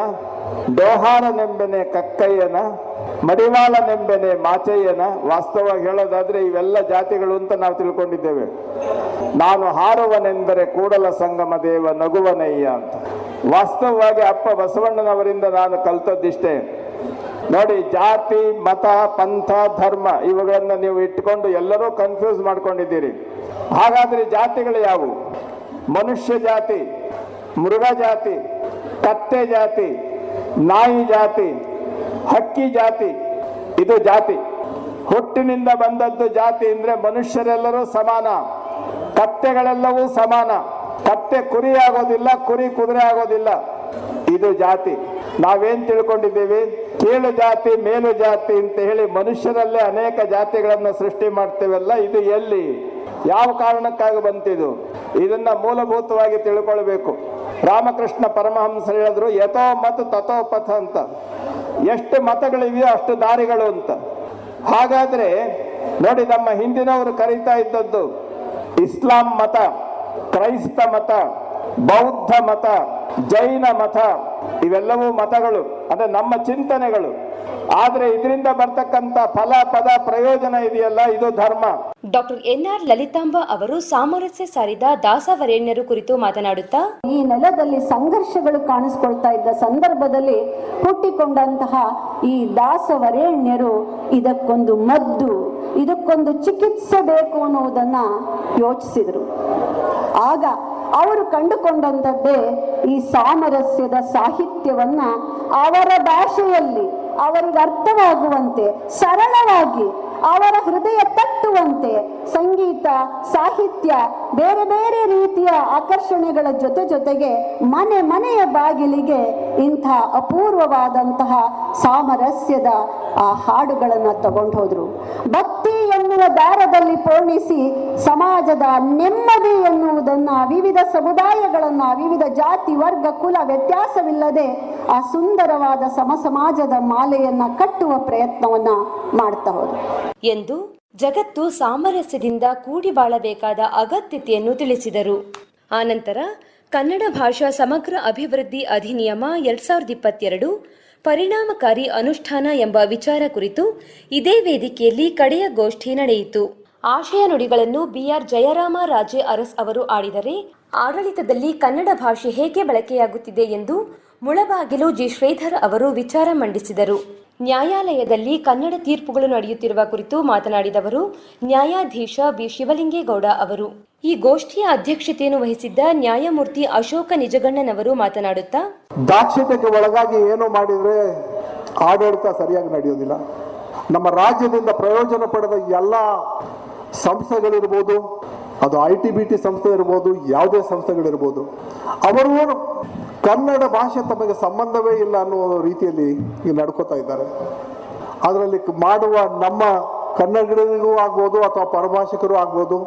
ದೋಹಾರನೆಂಬೆನೆ ಕಕ್ಕಯ್ಯನ, ಮಡಿವಾಳನೆಂಬೆನೆ ಮಾಚಯ್ಯನ. ವಾಸ್ತವವಾಗಿ ಹೇಳೋದಾದ್ರೆ ಇವೆಲ್ಲ ಜಾತಿಗಳು ಅಂತ ನಾವು ತಿಳ್ಕೊಂಡಿದ್ದೇವೆ. ನಾನು ಹಾರುವನೆಂದರೆ ಕೂಡಲ ಸಂಗಮ ದೇವ ನಗುವನಯ್ಯ ಅಂತ. ವಾಸ್ತವವಾಗಿ ಅಪ್ಪ ಬಸವಣ್ಣನವರಿಂದ ನಾನು ಕಲ್ತದ್ದಿಷ್ಟೇ. ನೋಡಿ, ಜಾತಿ, ಮತ, ಪಂಥ, ಧರ್ಮ ಇವುಗಳನ್ನ ನೀವು ಇಟ್ಕೊಂಡು ಎಲ್ಲರೂ ಕನ್ಫ್ಯೂಸ್ ಮಾಡ್ಕೊಂಡಿದ್ದೀರಿ. ಹಾಗಾದ್ರೆ ಜಾತಿಗಳು ಯಾವುವು? ಮನುಷ್ಯ ಜಾತಿ, ಮೃಗ ಜಾತಿ ಕತ್ತೆ ಜಾತಿ, ನಾಯಿ ಜಾತಿ, ಹಕ್ಕಿ ಜಾತಿ, ಇದು ಜಾತಿ. ಹುಟ್ಟಿನಿಂದ ಬಂದದ್ದು ಜಾತಿ ಅಂದ್ರೆ ಮನುಷ್ಯರೆಲ್ಲರೂ ಸಮಾನ. ಕತ್ತೆಗಳೆಲ್ಲವೂ ಸಮಾನ. ಕತ್ತೆ ಕುರಿ ಆಗೋದಿಲ್ಲ, ಕುರಿ ಕುದುರೆ ಆಗೋದಿಲ್ಲ. ಇದು ಜಾತಿ. ನಾವೇನ್ ತಿಳ್ಕೊಂಡಿದ್ದೀವಿ? ಕೀಳು ಜಾತಿ, ಮೇಲು ಜಾತಿ ಅಂತ ಹೇಳಿ ಮನುಷ್ಯರಲ್ಲೇ ಅನೇಕ ಜಾತಿಗಳನ್ನ ಸೃಷ್ಟಿ ಮಾಡ್ತೇವಲ್ಲ, ಇದು ಎಲ್ಲಿ? ಯಾವ ಕಾರಣಕ್ಕಾಗಿ ಬಂತಿದು? ಇದನ್ನ ಮೂಲಭೂತವಾಗಿ ತಿಳ್ಕೊಳ್ಬೇಕು. ರಾಮಕೃಷ್ಣ ಪರಮಹಂಸರು ಹೇಳಿದ್ರು, ಯಥೋ ಮತ ತಥೋ ಪಥ ಅಂತ. ಎಷ್ಟು ಮತಗಳಿವೆಯೋ ಅಷ್ಟು ದಾರಿಗಳು ಅಂತ. ಹಾಗಾದ್ರೆ ನೋಡಿ ನಮ್ಮ ಹಿಂದಿನವರು ಕರೀತಾ ಇದ್ದದ್ದು, ಇಸ್ಲಾಂ ಮತ, ಕ್ರೈಸ್ತ ಮತ, ಬೌದ್ಧ ಮತ, ಜೈನ ಮತ, ಇವೆಲ್ಲವೂ ಮತಗಳು, ಅಂದ್ರೆ ನಮ್ಮ ಚಿಂತನೆಗಳು. ಆದ್ರೆ ಇದರಿಂದ ಬರ್ತಕ್ಕಂತ ಫಲ ಪದ ಪ್ರಯೋಜನ ಇದೆಯಲ್ಲ ಇದು ಧರ್ಮ. ಡಾಕ್ಟರ್ ಎನ್ಆರ್ ಲಲಿತಾಂಬ ಅವರು ಸಾಮರಸ್ಯ ಸಾರಿದ ದಾಸವರೇಣ್ಯರು ಕುರಿತು ಮಾತನಾಡುತ್ತಾ ಈ ನೆಲದಲ್ಲಿ ಸಂಘರ್ಷಗಳು ಕಾಣಿಸ್ಕೊಳ್ತಾ ಇದ್ದ ಸಂದರ್ಭದಲ್ಲಿ ಹುಟ್ಟಿಕೊಂಡಂತಹ ಈ ದಾಸವರೇಣ್ಯರು ಇದಕ್ಕೊಂದು ಮದ್ದು ಇದಕ್ಕೊಂದು ಚಿಕಿತ್ಸೆ ಬೇಕು ಅನ್ನುವುದನ್ನ ಯೋಚಿಸಿದರು. ಆಗ ಅವರು ಕಂಡುಕೊಂಡಂತದ್ದೇ ಈ ಸಾಮರಸ್ಯದ ಸಾಹಿತ್ಯವನ್ನ ಅವರ ಭಾಷೆಯಲ್ಲಿ ಅವರಿಗೆ ಅರ್ಥವಾಗುವಂತೆ, ಸರಳವಾಗಿ ಅವರ ಹೃದಯ ತಟ್ಟುವಂತೆ ಸಂಗೀತ, ಸಾಹಿತ್ಯ, ಬೇರೆ ಬೇರೆ ರೀತಿಯ ಆಕರ್ಷಣೆಗಳ ಜೊತೆ ಜೊತೆಗೆ ಮನೆ ಮನೆಯ ಬಾಗಿಲಿಗೆ ಇಂಥ ಅಪೂರ್ವವಾದಂತಹ ಸಾಮರಸ್ಯದ ಆ ಹಾಡುಗಳನ್ನು ತಗೊಂಡು ಹೋದ್ರು ಭಕ್ತಿ ಎನ್ನುವ ದಾರದಲ್ಲಿ ಪೋಣಿಸಿ ಸಮಾಜದ ನೆಮ್ಮದಿ ಎನ್ನುವುದನ್ನ, ವಿವಿಧ ಸಮುದಾಯಗಳನ್ನ, ವಿವಿಧ ಜಾತಿ, ವರ್ಗ, ಕುಲ ವ್ಯತ್ಯಾಸವಿಲ್ಲದೆ ಆ ಸುಂದರವಾದ ಸಮ ಸಮಾಜದ ಮಾಲೆಯನ್ನ ಕಟ್ಟುವ ಪ್ರಯತ್ನವನ್ನ ಮಾಡ್ತಾ ಹೋದ್ರು. ಎಂದು ಜಗತ್ತು ಸಾಮರಸ್ಯದಿಂದ ಕೂಡಿ ಬಾಳಬೇಕಾದ ಅಗತ್ಯತೆಯನ್ನು ತಿಳಿಸಿದರು. ಆನಂತರ ಕನ್ನಡ ಭಾಷಾ ಸಮಗ್ರ ಅಭಿವೃದ್ಧಿ ಅಧಿನಿಯಮ ಎರಡ್ ಸಾವಿರದ ಇಪ್ಪತ್ತೆರಡು ಪರಿಣಾಮಕಾರಿ ಅನುಷ್ಠಾನ ಎಂಬ ವಿಚಾರ ಕುರಿತು ಇದೇ ವೇದಿಕೆಯಲ್ಲಿ ಕಡೆಯ ಗೋಷ್ಠಿ ನಡೆಯಿತು. ಆಶಯ ನುಡಿಗಳನ್ನು ಬಿಆರ್ ಜಯರಾಮ ರಾಜೆ ಅರಸ್ ಅವರು ಆಡಿದರೆ ಆಡಳಿತದಲ್ಲಿ ಕನ್ನಡ ಭಾಷೆ ಹೇಗೆ ಬಳಕೆಯಾಗುತ್ತಿದೆ ಎಂದು ಮುಳಬಾಗಿಲು ಜಿ. ಶ್ರೀಧರ್ ಅವರು ವಿಚಾರ ಮಂಡಿಸಿದರು. ನ್ಯಾಯಾಲಯದಲ್ಲಿ ಕನ್ನಡ ತೀರ್ಪುಗಳು ನಡೆಯುತ್ತಿರುವ ಕುರಿತು ಮಾತನಾಡಿದವರು ನ್ಯಾಯಾಧೀಶ ಬಿ. ಶಿವಲಿಂಗೇಗೌಡ ಅವರು. ಈ ಗೋಷ್ಠಿಯ ಅಧ್ಯಕ್ಷತೆಯನ್ನು ವಹಿಸಿದ್ದ ನ್ಯಾಯಮೂರ್ತಿ ಅಶೋಕ ನಿಜಗಣ್ಣನವರು ಮಾತನಾಡುತ್ತಾ, ದಾಕ್ಷಿಣ್ಯಕ್ಕೆ ಒಳಗಾಗಿ ಏನು ಮಾಡಿದ್ರೆ ಆಡಳಿತ ಸರಿಯಾಗಿ ನಡೆಯೋದಿಲ್ಲ ನಮ್ಮ ರಾಜ್ಯದಿಂದ ಪ್ರಯೋಜನ ಪಡೆದ ಎಲ್ಲ ಸಂಸ್ಥೆಗಳಿರ್ಬೋದು ಅದು ಐ ಟಿ ಬಿ ಟಿ ಸಂಸ್ಥೆ ಇರ್ಬೋದು, ಯಾವುದೇ ಸಂಸ್ಥೆಗಳಿರ್ಬೋದು. ಅವರು ಕನ್ನಡ ಭಾಷೆ ತಮಗೆ ಸಂಬಂಧವೇ ಇಲ್ಲ ಅನ್ನುವ ರೀತಿಯಲ್ಲಿ ಈಗ ನಡ್ಕೋತಾ ಇದ್ದಾರೆ. ಅದರಲ್ಲಿ ಮಾಡುವ ನಮ್ಮ ಕನ್ನಡಿಗರಿಗೂ ಆಗ್ಬೋದು ಅಥವಾ ಪರಭಾಷಿಕರು ಆಗ್ಬೋದು,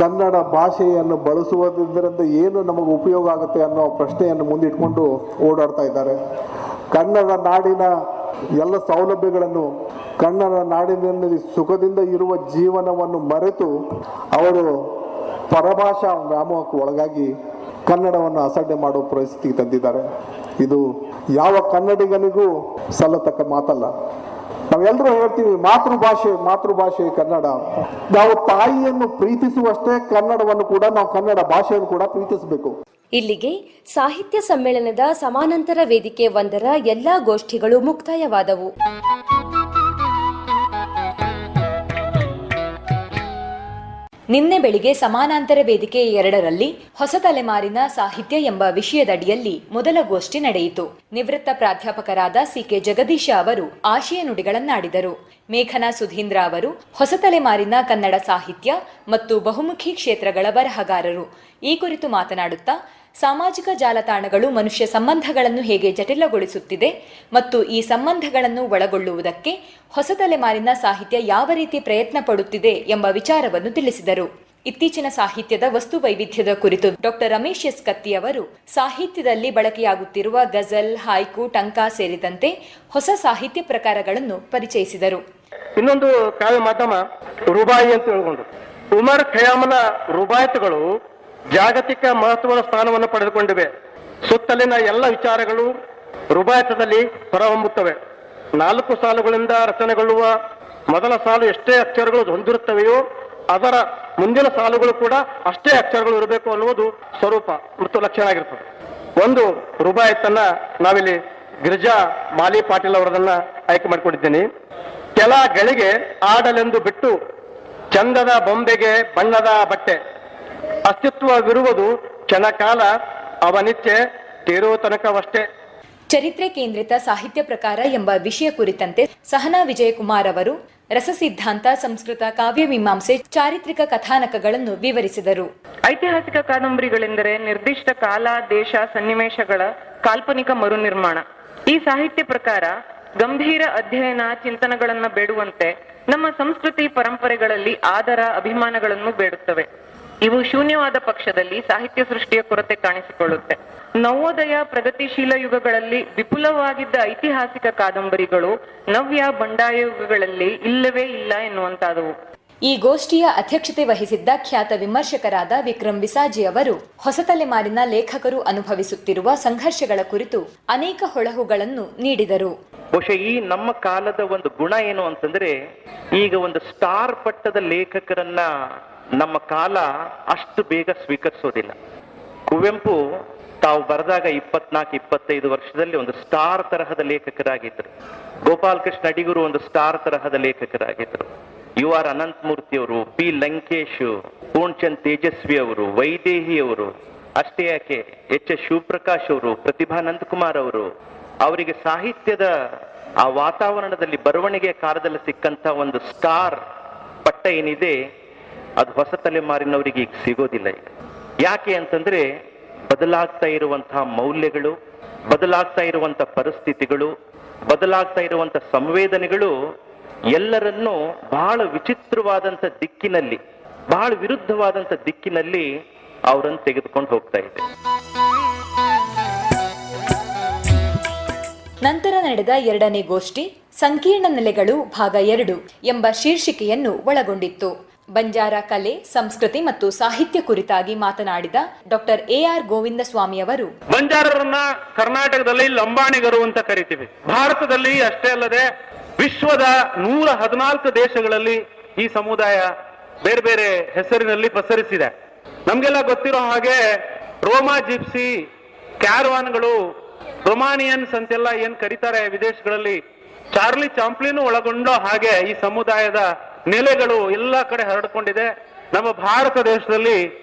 ಕನ್ನಡ ಭಾಷೆಯನ್ನು ಬಳಸುವುದರಿಂದ ಏನು ನಮಗೆ ಉಪಯೋಗ ಆಗುತ್ತೆ ಅನ್ನೋ ಪ್ರಶ್ನೆಯನ್ನು ಮುಂದಿಟ್ಕೊಂಡು ಓಡಾಡ್ತಾ ಇದ್ದಾರೆ. ಕನ್ನಡ ನಾಡಿನ ಎಲ್ಲ ಸೌಲಭ್ಯಗಳನ್ನು ಕನ್ನಡ ನಾಡಿನಲ್ಲಿ ಸುಖದಿಂದ ಇರುವ ಜೀವನವನ್ನು ಮರೆತು ಅವರು ಪರಭಾಷಾ ವ್ಯಾಮೋಹಕ್ಕೆ ಒಳಗಾಗಿ ಕನ್ನಡವನ್ನು ಅಸಡ್ಡೆ ಮಾಡುವ ಪರಿಸ್ಥಿತಿಗೆ ತಂದಿದ್ದಾರೆ. ಇದು ಯಾವ ಕನ್ನಡಿಗನಿಗೂ ಸಲ್ಲತಕ್ಕ ಮಾತಲ್ಲ. ನಾವೆಲ್ಲರೂ ಹೇಳ್ತೀವಿ ಮಾತೃಭಾಷೆ ಮಾತೃಭಾಷೆ ಕನ್ನಡ. ನಾವು ತಾಯಿಯನ್ನು ಪ್ರೀತಿಸುವಷ್ಟೇ ಕನ್ನಡವನ್ನು ಕೂಡ ನಾವು ಕನ್ನಡ ಭಾಷೆಯನ್ನು ಕೂಡ ಪ್ರೀತಿಸಬೇಕು. ಇಲ್ಲಿಗೆ ಸಾಹಿತ್ಯ ಸಮ್ಮೇಳನದ ಸಮಾನಾಂತರ ವೇದಿಕೆ ಒಂದರ ಎಲ್ಲಾ ಗೋಷ್ಠಿಗಳು ಮುಕ್ತಾಯವಾದವು. ನಿನ್ನೆ ಬೆಳಿಗ್ಗೆ ಸಮಾನಾಂತರ ವೇದಿಕೆ ಎರಡರಲ್ಲಿ ಹೊಸ ತಲೆಮಾರಿನ ಸಾಹಿತ್ಯ ಎಂಬ ವಿಷಯದಡಿಯಲ್ಲಿ ಮೊದಲ ಗೋಷ್ಠಿ ನಡೆಯಿತು. ನಿವೃತ್ತ ಪ್ರಾಧ್ಯಾಪಕರಾದ ಸಿಕೆ ಜಗದೀಶ ಅವರು ಆಶಯ ನುಡಿಗಳನ್ನಾಡಿದರು. ಮೇಘನಾ ಸುಧೀಂದ್ರ ಅವರು ಹೊಸ ತಲೆಮಾರಿನ ಕನ್ನಡ ಸಾಹಿತ್ಯ ಮತ್ತು ಬಹುಮುಖಿ ಕ್ಷೇತ್ರಗಳ ಬರಹಗಾರರು. ಈ ಕುರಿತು ಮಾತನಾಡುತ್ತಾ ಸಾಮಾಜಿಕ ಜಾಲತಾಣಗಳು ಮನುಷ್ಯ ಸಂಬಂಧಗಳನ್ನು ಹೇಗೆ ಜಟಿಲಗೊಳಿಸುತ್ತಿದೆ ಮತ್ತು ಈ ಸಂಬಂಧಗಳನ್ನು ಒಳಗೊಳ್ಳುವುದಕ್ಕೆ ಹೊಸ ತಲೆಮಾರಿನ ಸಾಹಿತ್ಯ ಯಾವ ರೀತಿ ಪ್ರಯತ್ನ ಪಡುತ್ತಿದೆ ಎಂಬ ವಿಚಾರವನ್ನು ತಿಳಿಸಿದರು. ಇತ್ತೀಚಿನ ಸಾಹಿತ್ಯದ ವಸ್ತು ವೈವಿಧ್ಯದ ಕುರಿತು ಡಾಕ್ಟರ್ ರಮೇಶ್ ಎಸ್. ಕತ್ತಿ ಅವರು ಸಾಹಿತ್ಯದಲ್ಲಿ ಬಳಕೆಯಾಗುತ್ತಿರುವ ಗಜಲ್ ಹಾಯ್ಕು ಟಂಕ ಸೇರಿದಂತೆ ಹೊಸ ಸಾಹಿತ್ಯ ಪ್ರಕಾರಗಳನ್ನು ಪರಿಚಯಿಸಿದರು. ಇನ್ನೊಂದು ಕಾವ್ಯ ಮಾಧ್ಯಮ ರುಬಾಯಿ ಅಂತ ಹೇಳ್ಕೊಂಡು. ಉಮರ್ ಖಯಾಮನ ರುಬಾಯತ್ಗಳು ಜಾಗತಿಕ ಮಹತ್ವದ ಸ್ಥಾನವನ್ನು ಪಡೆದುಕೊಂಡಿವೆ. ಸುತ್ತಲಿನ ಎಲ್ಲ ವಿಚಾರಗಳು ರುಬಾಯತದಲ್ಲಿ ಹೊರಹೊಮ್ಮುತ್ತವೆ. ನಾಲ್ಕು ಸಾಲುಗಳಿಂದ ರಚನೆಗೊಳ್ಳುವ ಮೊದಲ ಸಾಲು ಎಷ್ಟೇ ಅಕ್ಷರಗಳು ಹೊಂದಿರುತ್ತವೆಯೋ, ಅದರ ಮುಂದಿನ ಸಾಲುಗಳು ಕೂಡ ಅಷ್ಟೇ ಅಕ್ಷರಗಳು ಇರಬೇಕು ಅನ್ನುವುದು ಸ್ವರೂಪ ಮತ್ತು ಲಕ್ಷಣ ಆಗಿರ್ತದೆ ಒಂದು ರುಬಾಯತನ್ನ ನಾವಿಲ್ಲಿ ಗಿರಿಜಾ ಮಾಲಿ ಪಾಟೀಲ್ ಅವರದನ್ನ ಆಯ್ಕೆ ಮಾಡಿಕೊಂಡಿದ್ದೇನೆ. ಕೆಲ ಗಳಿಗೆ ಆಡಲೆಂದು ಬಿಟ್ಟು ಚಂದದ ಬೊಂಬೆಗೆ ಬಣ್ಣದ ಬಟ್ಟೆ. ಅಸ್ತಿತ್ವವಿರುವುದು ಕ್ಷಣಕಾಲ ಅವನಿಚ್ಛೆ ತೀರೋ ತನಕವಷ್ಟೇ ಚರಿತ್ರೆ ಕೇಂದ್ರಿತ ಸಾಹಿತ್ಯ ಪ್ರಕಾರ ಎಂಬ ವಿಷಯ ಕುರಿತಂತೆ ಸಹನಾ ವಿಜಯಕುಮಾರ್ ಅವರು ರಸ ಸಿದ್ಧಾಂತ ಸಂಸ್ಕೃತ ಕಾವ್ಯ ಮೀಮಾಂಸೆ ಚಾರಿತ್ರಿಕ ಕಥಾನಕಗಳನ್ನು ವಿವರಿಸಿದರು. ಐತಿಹಾಸಿಕ ಕಾದಂಬರಿಗಳೆಂದರೆ ನಿರ್ದಿಷ್ಟ ಕಾಲ ದೇಶ ಸನ್ನಿವೇಶಗಳ ಕಾಲ್ಪನಿಕ ಮರುನಿರ್ಮಾಣ. ಈ ಸಾಹಿತ್ಯ ಪ್ರಕಾರ ಗಂಭೀರ ಅಧ್ಯಯನ ಚಿಂತನೆಗಳನ್ನು ಬೇಡುವಂತೆ ನಮ್ಮ ಸಂಸ್ಕೃತಿ ಪರಂಪರೆಗಳಲ್ಲಿ ಆದರ ಅಭಿಮಾನಗಳನ್ನು ಬೇಡುತ್ತವೆ. ಇವು ಶೂನ್ಯವಾದ ಪಕ್ಷದಲ್ಲಿ ಸಾಹಿತ್ಯ ಸೃಷ್ಟಿಯ ಕೊರತೆ ಕಾಣಿಸಿಕೊಳ್ಳುತ್ತೆ. ನವೋದಯ ಪ್ರಗತಿಶೀಲ ಯುಗಗಳಲ್ಲಿ ವಿಪುಲವಾಗಿದ್ದ ಐತಿಹಾಸಿಕ ಕಾದಂಬರಿಗಳು ನವ್ಯ ಬಂಡಾಯ ಯುಗಗಳಲ್ಲಿ ಇಲ್ಲವೇ ಇಲ್ಲ ಎನ್ನುವಂತಾದವು. ಈ ಗೋಷ್ಠಿಯ ಅಧ್ಯಕ್ಷತೆ ವಹಿಸಿದ್ದ ಖ್ಯಾತ ವಿಮರ್ಶಕರಾದ ವಿಕ್ರಮ್ ಬಿಸಾಜಿ ಅವರು ಹೊಸ ತಲೆಮಾರಿನ ಲೇಖಕರು ಅನುಭವಿಸುತ್ತಿರುವ ಸಂಘರ್ಷಗಳ ಕುರಿತು ಅನೇಕ ಹೊಳಹುಗಳನ್ನು ನೀಡಿದರು. ಬಹುಶಃ ಈ ನಮ್ಮ ಕಾಲದ ಒಂದು ಗುಣ ಏನು ಅಂತಂದ್ರೆ ಈಗ ಒಂದು ಸ್ಟಾರ್ ಪಟ್ಟದ ಲೇಖಕರನ್ನ ನಮ್ಮ ಕಾಲ ಅಷ್ಟು ಬೇಗ ಸ್ವೀಕರಿಸೋದಿಲ್ಲ. ಕುವೆಂಪು ತಾವು ಬರೆದಾಗ ಇಪ್ಪತ್ನಾಲ್ಕು, ಇಪ್ಪತ್ತೈದು ವರ್ಷದಲ್ಲಿ ಒಂದು ಸ್ಟಾರ್ ತರಹದ ಲೇಖಕರಾಗಿದ್ದರು. ಗೋಪಾಲಕೃಷ್ಣ ಅಡಿಗರು ಒಂದು ಸ್ಟಾರ್ ತರಹದ ಲೇಖಕರಾಗಿದ್ದರು. ಯು ಆರ್ ಅನಂತಮೂರ್ತಿ ಅವರು, ಪಿ ಲಂಕೇಶ್, ಪೂರ್ಣಚಂದ್ ತೇಜಸ್ವಿ ಅವರು, ವೈದೇಹಿ ಅವರು, ಅಷ್ಟೇ ಯಾಕೆ, ಎಚ್ ಎಸ್ ಶಿವಪ್ರಕಾಶ್ ಅವರು, ಪ್ರತಿಭಾ ನಂದಕುಮಾರ್ ಅವರು, ಅವರಿಗೆ ಸಾಹಿತ್ಯದ ಆ ವಾತಾವರಣದಲ್ಲಿ ಬರವಣಿಗೆಯ ಕಾಲದಲ್ಲಿ ಸಿಕ್ಕಂತ ಒಂದು ಸ್ಟಾರ್ ಪಟ್ಟ ಏನಿದೆ ಅದು ಹೊಸ ತಲೆಮಾರಿನವರಿಗೆ ಈಗ ಸಿಗೋದಿಲ್ಲ ಈಗ. ಯಾಕೆ ಅಂತಂದ್ರೆ ಬದಲಾಗ್ತಾ ಇರುವಂತಹ ಮೌಲ್ಯಗಳು, ಬದಲಾಗ್ತಾ ಇರುವಂತ ಪರಿಸ್ಥಿತಿಗಳು, ಬದಲಾಗ್ತಾ ಇರುವಂತ ಸಂವೇದನೆಗಳು ಎಲ್ಲರನ್ನೂ ಬಹಳ ವಿಚಿತ್ರವಾದಂಥ ದಿಕ್ಕಿನಲ್ಲಿ, ಬಹಳ ವಿರುದ್ಧವಾದಂಥ ದಿಕ್ಕಿನಲ್ಲಿ ಅವರನ್ನು ತೆಗೆದುಕೊಂಡು ಹೋಗ್ತಾ ಇದೆ. ನಂತರ ನಡೆದ ಎರಡನೇ ಗೋಷ್ಠಿ ಸಂಕೀರ್ಣ ನೆಲೆಗಳು ಭಾಗ ಎರಡು ಎಂಬ ಶೀರ್ಷಿಕೆಯನ್ನು ಒಳಗೊಂಡಿತ್ತು. ಬಂಜಾರ ಕಲೆ, ಸಂಸ್ಕೃತಿ ಮತ್ತು ಸಾಹಿತ್ಯ ಕುರಿತಾಗಿ ಮಾತನಾಡಿದ doctor A R Govinda Swamy ಅವರು. ಬಂಜಾರರನ್ನ ಕರ್ನಾಟಕದಲ್ಲಿ ಲಂಬಾಣಿಗರು ಅಂತ ಕರಿತೀವಿ. ಭಾರತದಲ್ಲಿ ಅಷ್ಟೇ ಅಲ್ಲದೆ ವಿಶ್ವದ ನೂರ ಹದಿನಾಲ್ಕು ದೇಶಗಳಲ್ಲಿ ಈ ಸಮುದಾಯ ಬೇರೆ ಬೇರೆ ಹೆಸರಿನಲ್ಲಿ ಪಸರಿಸಿದೆ. ನಮ್ಗೆಲ್ಲ ಗೊತ್ತಿರೋ ಹಾಗೆ ರೋಮಾ ಜಿಪ್ಸಿ, ಕ್ಯಾರ್ವಾನ್ಗಳು, ರೊಮಾನಿಯನ್ಸ್ ಅಂತೆಲ್ಲ ಏನ್ ಕರೀತಾರೆ ವಿದೇಶಗಳಲ್ಲಿ, ಚಾರ್ಲಿ ಚಾಂಪ್ಲಿನ್ ಒಳಗೊಂಡೋ ಹಾಗೆ ಈ ಸಮುದಾಯದ ನೆಲೆಗಳು ಎಲ್ಲ ಕಡೆ ಹರಡಿಕೊಂಡಿದೆ. ನಮ್ಮ ಭಾರತ ದೇಶದಲ್ಲಿ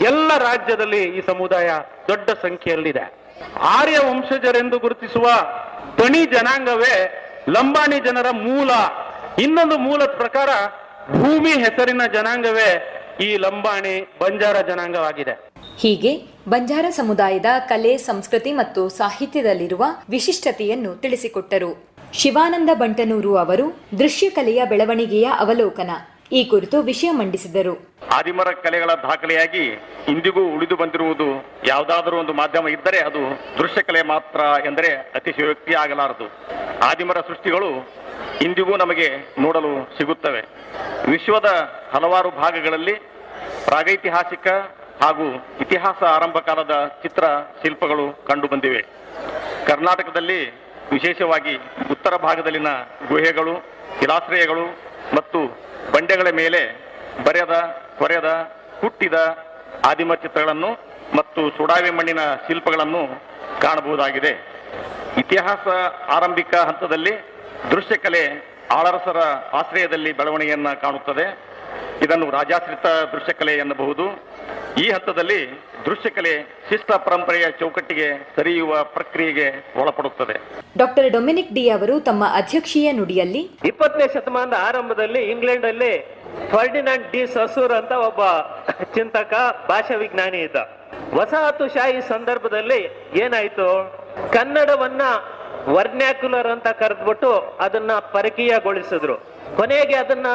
ಎಲ್ಲ ರಾಜ್ಯದಲ್ಲಿ ಈ ಸಮುದಾಯ ದೊಡ್ಡ ಸಂಖ್ಯೆಯಲ್ಲಿದೆ. ಆರ್ಯ ವಂಶಜರೆಂದು ಗುರುತಿಸುವ ದಣಿ ಜನಾಂಗವೇ ಲಂಬಾಣಿ ಜನರ ಮೂಲ. ಇನ್ನೊಂದು ಮೂಲದ ಪ್ರಕಾರ ಭೂಮಿ ಹೆಸರಿನ ಜನಾಂಗವೇ ಈ ಲಂಬಾಣಿ ಬಂಜಾರ ಜನಾಂಗವಾಗಿದೆ. ಹೀಗೆ ಬಂಜಾರ ಸಮುದಾಯದ ಕಲೆ, ಸಂಸ್ಕೃತಿ ಮತ್ತು ಸಾಹಿತ್ಯದಲ್ಲಿರುವ ವಿಶಿಷ್ಟತೆಯನ್ನು ತಿಳಿಸಿಕೊಟ್ಟರು. ಶಿವಾನಂದ ಬಂಟನೂರು ಅವರು ದೃಶ್ಯಕಲೆಯ ಬೆಳವಣಿಗೆಯ ಅವಲೋಕನ. ಈ ಕುರಿತು ವಿಷಯ ಮಂಡಿಸಿದರು. ಆದಿಮರ ಕಲೆಗಳ ದಾಖಲೆಯಾಗಿ ಇಂದಿಗೂ ಉಳಿದು ಬಂದಿರುವುದು ಯಾವುದಾದರೂ ಒಂದು ಮಾಧ್ಯಮ ಇದ್ದರೆ ಅದು ದೃಶ್ಯಕಲೆ ಮಾತ್ರ ಎಂದರೆ ಅತಿಶಯೋಕ್ತಿ ಆಗಲಾರದು. ಆದಿಮರ ಸೃಷ್ಟಿಗಳು ಇಂದಿಗೂ ನಮಗೆ ನೋಡಲು ಸಿಗುತ್ತವೆ. ವಿಶ್ವದ ಹಲವಾರು ಭಾಗಗಳಲ್ಲಿ ಪ್ರಾಗೈತಿಹಾಸಿಕ ಹಾಗೂ ಇತಿಹಾಸ ಆರಂಭ ಕಾಲದ ಚಿತ್ರ ಶಿಲ್ಪಗಳು ಕಂಡುಬಂದಿವೆ ಕರ್ನಾಟಕದಲ್ಲಿ ವಿಶೇಷವಾಗಿ ಉತ್ತರ ಭಾಗದಲ್ಲಿನ ಗುಹೆಗಳು, ಜಲಾಶ್ರಯಗಳು ಮತ್ತು ಬಂಡೆಗಳ ಮೇಲೆ ಬರೆದ ಕೊರೆದ ಹುಟ್ಟಿದ ಆದಿಮ ಚಿತ್ರಗಳನ್ನು ಮತ್ತು ಸುಡಾವಿ ಮಣ್ಣಿನ ಶಿಲ್ಪಗಳನ್ನು ಕಾಣಬಹುದಾಗಿದೆ. ಇತಿಹಾಸ ಆರಂಭಿಕ ಹಂತದಲ್ಲಿ ದೃಶ್ಯಕಲೆ ಆಳರಸರ ಆಶ್ರಯದಲ್ಲಿ ಬೆಳವಣಿಗೆಯನ್ನು ಕಾಣುತ್ತದೆ. ಇದನ್ನು ರಾಜಾಶ್ರಿತ ದೃಶ್ಯಕಲೆ ಎನ್ನಬಹುದು. ಈ ಹಂತದಲ್ಲಿ ದೃಶ್ಯಕಲೆ ಶಿಷ್ಟ ಪರಂಪರೆಯ ಚೌಕಟ್ಟಿಗೆ ಸರಿಯುವ ಪ್ರಕ್ರಿಯೆಗೆ ಒಳಪಡುತ್ತದೆ. ಡಾಕ್ಟರ್ ಡೊಮಿನಿಕ್ ಡಿ ಅವರು ತಮ್ಮ ಅಧ್ಯಕ್ಷೀಯ ನುಡಿಯಲ್ಲಿ ಇಪ್ಪತ್ತನೇ ಶತಮಾನದ ಆರಂಭದಲ್ಲಿ ಇಂಗ್ಲೆಂಡ್ ಅಲ್ಲಿ ಫರ್ಡಿನಾಂಡ್ ಡಿ ಸಸೂರ್ ಅಂತ ಒಬ್ಬ ಚಿಂತಕ ಭಾಷಾ ವಿಜ್ಞಾನಿ ಇದ್ದ. ವಸಾಹತುಶಾಹಿ ಸಂದರ್ಭದಲ್ಲಿ ಏನಾಯ್ತು? ಕನ್ನಡವನ್ನ ವರ್ನ್ಯಾಕ್ಯುಲರ್ ಅಂತ ಕರೆದ್ಬಿಟ್ಟು ಅದನ್ನ ಪರಕೀಯಗೊಳಿಸಿದ್ರು. ಕೊನೆಗೆ ಅದನ್ನ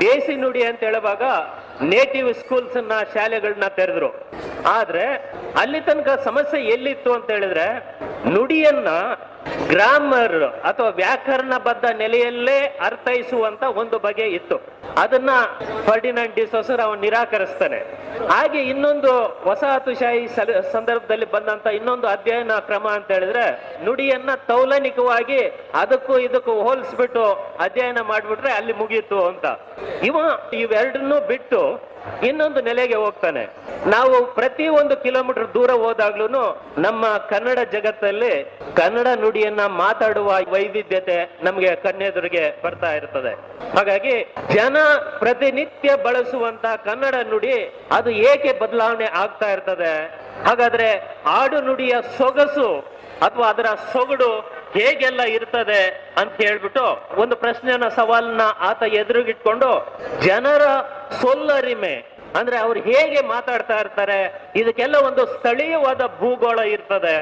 ದೇಸಿ ನುಡಿ ಅಂತ ಹೇಳುವಾಗ ನೇಟಿವ್ ಸ್ಕೂಲ್ಸ್ನ ಶಾಲೆಗಳನ್ನ ತೆರೆದ್ರು. ಆದ್ರೆ ಅಲ್ಲಿ ತನಕ ಸಮಸ್ಯೆ ಎಲ್ಲಿತ್ತು ಅಂತ ಹೇಳಿದ್ರೆ ನುಡಿಯನ್ನ ಗ್ರಾಮರ್ ಅಥವಾ ವ್ಯಾಕರಣಬದ್ಧ ನೆಲೆಯಲ್ಲೇ ಅರ್ಥೈಸುವಂತ ಒಂದು ಬಗೆ ಇತ್ತು. ಅದನ್ನ ಫರ್ಡಿನಾಂಡ್ ಡಿಸೋಸರ್ ಅವನು ನಿರಾಕರಿಸ್ತಾನೆ. ಹಾಗೆ ಇನ್ನೊಂದು ವಸಾಹತುಶಾಹಿ ಸಂದರ್ಭದಲ್ಲಿ ಬಂದಂತ ಇನ್ನೊಂದು ಅಧ್ಯಯನ ಕ್ರಮ ಅಂತ ಹೇಳಿದ್ರೆ, ನುಡಿಯನ್ನ ತೌಲನಿಕವಾಗಿ ಅದಕ್ಕೂ ಇದಕ್ಕೂ ಹೋಲಿಸ್ಬಿಟ್ಟು ಅಧ್ಯಯನ ಮಾಡ್ಬಿಟ್ರೆ ಅಲ್ಲಿ ಮುಗೀತು ಅಂತ. ಇವ ಇವೆರಡನ್ನೂ ಬಿಟ್ಟು ಇನ್ನೊಂದು ನೆಲೆಗೆ ಹೋಗ್ತಾನೆ. ನಾವು ಪ್ರತಿ ಒಂದು ಕಿಲೋಮೀಟರ್ ದೂರ ಹೋದಾಗ್ಲೂ ನಮ್ಮ ಕನ್ನಡ ಜಗತ್ತಲ್ಲಿ ಕನ್ನಡ ನುಡಿ ನುಡಿಯನ್ನ ಮಾತಾಡುವ ವೈವಿಧ್ಯತೆ ನಮಗೆ ಕನ್ನೆದುರಿಗೆ ಬರ್ತಾ ಇರ್ತದೆ. ಹಾಗಾಗಿ ಜನ ಪ್ರತಿನಿತ್ಯ ಬಳಸುವಂತ ಕನ್ನಡ ನುಡಿ ಅದು ಏಕೆ ಬದಲಾವಣೆ ಆಗ್ತಾ ಇರ್ತದೆ? ಹಾಗಾದ್ರೆ ಆಡು ನುಡಿಯ ಸೊಗಸು ಅಥವಾ ಅದರ ಸೊಗಡು ಹೇಗೆಲ್ಲ ಇರ್ತದೆ ಅಂತ ಹೇಳ್ಬಿಟ್ಟು ಒಂದು ಪ್ರಶ್ನೆನ ಸವಾಲನ್ನ ಆತ ಎದುರುಗಿಟ್ಕೊಂಡು, ಜನರ ಸೊಲ್ಲರಿಮೆ ಅಂದ್ರೆ ಅವ್ರು ಹೇಗೆ ಮಾತಾಡ್ತಾ ಇರ್ತಾರೆ, ಇದಕ್ಕೆಲ್ಲ ಒಂದು ಸ್ಥಳೀಯವಾದ ಭೂಗೋಳ ಇರ್ತದೆ.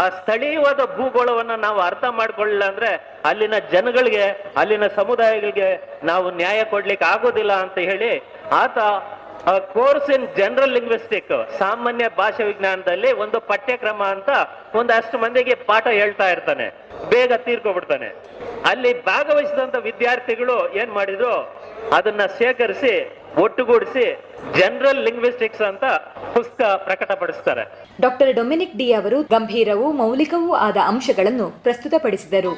ಆ ಸ್ಥಳೀಯವಾದ ಭೂಗೋಳವನ್ನ ನಾವು ಅರ್ಥ ಮಾಡ್ಕೊಳ್ಳಿಲ್ಲ ಅಂದ್ರೆ ಅಲ್ಲಿನ ಜನಗಳಿಗೆ, ಅಲ್ಲಿನ ಸಮುದಾಯಗಳಿಗೆ ನಾವು ನ್ಯಾಯ ಕೊಡ್ಲಿಕ್ಕೆ ಆಗೋದಿಲ್ಲ ಅಂತ ಹೇಳಿ ಆತ ಕೋರ್ಸ್ ಇನ್ ಜನರಲ್ ಲಿಂಗ್ವಿಸ್ಟಿಕ್, ಸಾಮಾನ್ಯ ಭಾಷಾ ವಿಜ್ಞಾನದಲ್ಲಿ ಒಂದು ಪಠ್ಯಕ್ರಮ ಅಂತ ಒಂದಷ್ಟು ಮಂದಿಗೆ ಪಾಠ ಹೇಳ್ತಾ ಇರ್ತಾನೆ. ಬೇಗ ತೀರ್ಕೊಬಿಡ್ತಾನೆ. ಅಲ್ಲಿ ಭಾಗವಹಿಸಿದಂತ ವಿದ್ಯಾರ್ಥಿಗಳು ಏನ್ ಮಾಡಿದ್ರು, ಅದನ್ನ ಸೇಕರಿಸಿ ಒಟ್ಟುಗೂಡಿಸಿ ಜನರಲ್ ಲಿಂಗ್ವಿಸ್ಟಿಕ್ಸ್ ಅಂತ ಪುಸ್ತಕ ಪ್ರಕಟಪಡಿಸ್ತಾರೆ. ಡಾಕ್ಟರ್ ಡೊಮಿನಿಕ್ ಡಿ ಅವರು ಗಂಭೀರವೂ ಮೌಲಿಕವೂ ಆದ ಅಂಶಗಳನ್ನು ಪ್ರಸ್ತುತಪಡಿಸಿದರು.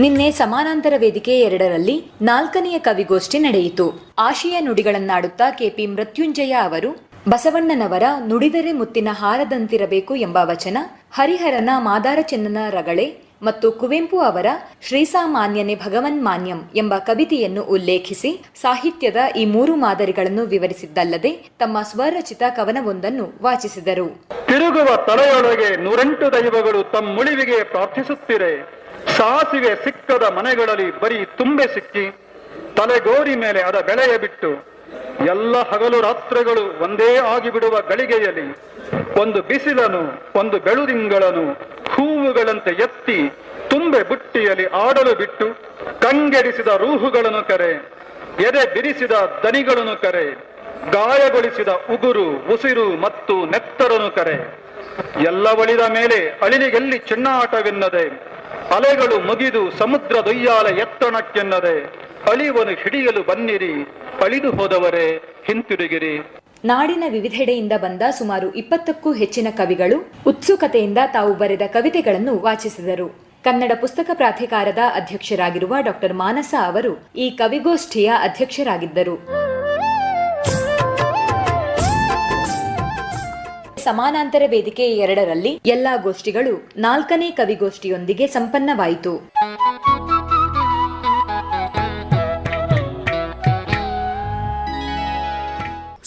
ನಿನ್ನೆ ಸಮಾನಾಂತರ ವೇದಿಕೆ ಎರಡರಲ್ಲಿ ನಾಲ್ಕನೆಯ ಕವಿಗೋಷ್ಠಿ ನಡೆಯಿತು. ಆಶಯ ನುಡಿಗಳನ್ನಾಡುತ್ತಾ ಕೆಪಿ ಮೃತ್ಯುಂಜಯ ಅವರು, ಬಸವಣ್ಣನವರ ನುಡಿದರೆ ಮುತ್ತಿನ ಹಾರದಂತಿರಬೇಕು ಎಂಬ ವಚನ ಹರಿಹರನ ಮಾದಾರ ಚೆನ್ನನ ರಗಳೆ ಮತ್ತು ಕುವೆಂಪು ಅವರ ಶ್ರೀಸಾಮಾನ್ಯನೆ ಭಗವನ್ ಮಾನ್ಯಂ ಎಂಬ ಕವಿತೆಯನ್ನು ಉಲ್ಲೇಖಿಸಿ ಸಾಹಿತ್ಯದ ಈ ಮೂರು ಮಾದರಿಗಳನ್ನು ವಿವರಿಸಿದ್ದಲ್ಲದೆ ತಮ್ಮ ಸ್ವರಚಿತ ಕವನವೊಂದನ್ನು ವಾಚಿಸಿದರು. ತಿರುಗುವ ತಲೆಯೊಳಗೆ ನೂರೆಂಟು ದೈವಗಳು ತಮ್ಮುಳಿವಿಗೆ ಪ್ರಾರ್ಥಿಸುತ್ತಿರೆ. ಸಾಸಿವೆ ಸಿಕ್ಕದ ಮನೆಗಳಲ್ಲಿ ಬರೀ ತುಂಬೆ ಸಿಕ್ಕಿ, ತಲೆಗೋರಿ ಮೇಲೆ ಅದ ಬೆಳೆಯ ಬಿಟ್ಟು ಎಲ್ಲ ಹಗಲು ರಾತ್ರಿಗಳು ಒಂದೇ ಆಗಿಬಿಡುವ ಗಳಿಗೆಯಲ್ಲಿ ಒಂದು ಬಿಸಿಲನು, ಒಂದು ಬೆಳುದಿಂಗಳನು ಹೂವುಗಳಂತೆ ಎತ್ತಿ ತುಂಬೆ ಬುಟ್ಟಿಯಲ್ಲಿ ಆಡಲು ಬಿಟ್ಟು ಕಂಗೆಡಿಸಿದ ರೂಹುಗಳನ್ನು ಕರೆ, ಎದೆ ಬಿರಿಸಿದ ದನಿಗಳನ್ನು ಕರೆ, ಗಾಯಗೊಳಿಸಿದ ಉಗುರು, ಉಸಿರು ಮತ್ತು ನೆತ್ತರನು ಕರೆ. ಎಲ್ಲ ಒಳಿದ ಮೇಲೆ ಅಳಿಲಿಗೆಲ್ಲಿ ಚಿಣ್ಣಾಟವೆನ್ನದೆ, ಅಲೆಗಳು ಮುಗಿದು ಸಮುದ್ರ ದೊಯ್ಯಾಲ ಎತ್ತಣಕ್ಕೆನ್ನದೆ, ಅಳಿವನು ಹಿಡಿಯಲು ಬನ್ನಿರಿ ಅಳಿದು ಹೋದವರೇ, ಹಿಂತಿರುಗಿರಿ. ನಾಡಿನ ವಿವಿಧೆಡೆಯಿಂದ ಬಂದ ಸುಮಾರು ಇಪ್ಪತ್ತಕ್ಕೂ ಹೆಚ್ಚಿನ ಕವಿಗಳು ಉತ್ಸುಕತೆಯಿಂದ ತಾವು ಬರೆದ ಕವಿತೆಗಳನ್ನು ವಾಚಿಸಿದರು. ಕನ್ನಡ ಪುಸ್ತಕ ಪ್ರಾಧಿಕಾರದ ಅಧ್ಯಕ್ಷರಾಗಿರುವ ಡಾಕ್ಟರ್ ಮಾನಸ ಅವರು ಈ ಕವಿಗೋಷ್ಠಿಯ ಅಧ್ಯಕ್ಷರಾಗಿದ್ದರು. ಸಮಾನಾಂತರ ವೇದಿಕೆ ಎರಡರಲ್ಲಿ ಎಲ್ಲಾ ಗೋಷ್ಠಿಗಳು ನಾಲ್ಕನೇ ಕವಿಗೋಷ್ಠಿಯೊಂದಿಗೆ ಸಂಪನ್ನವಾಯಿತು.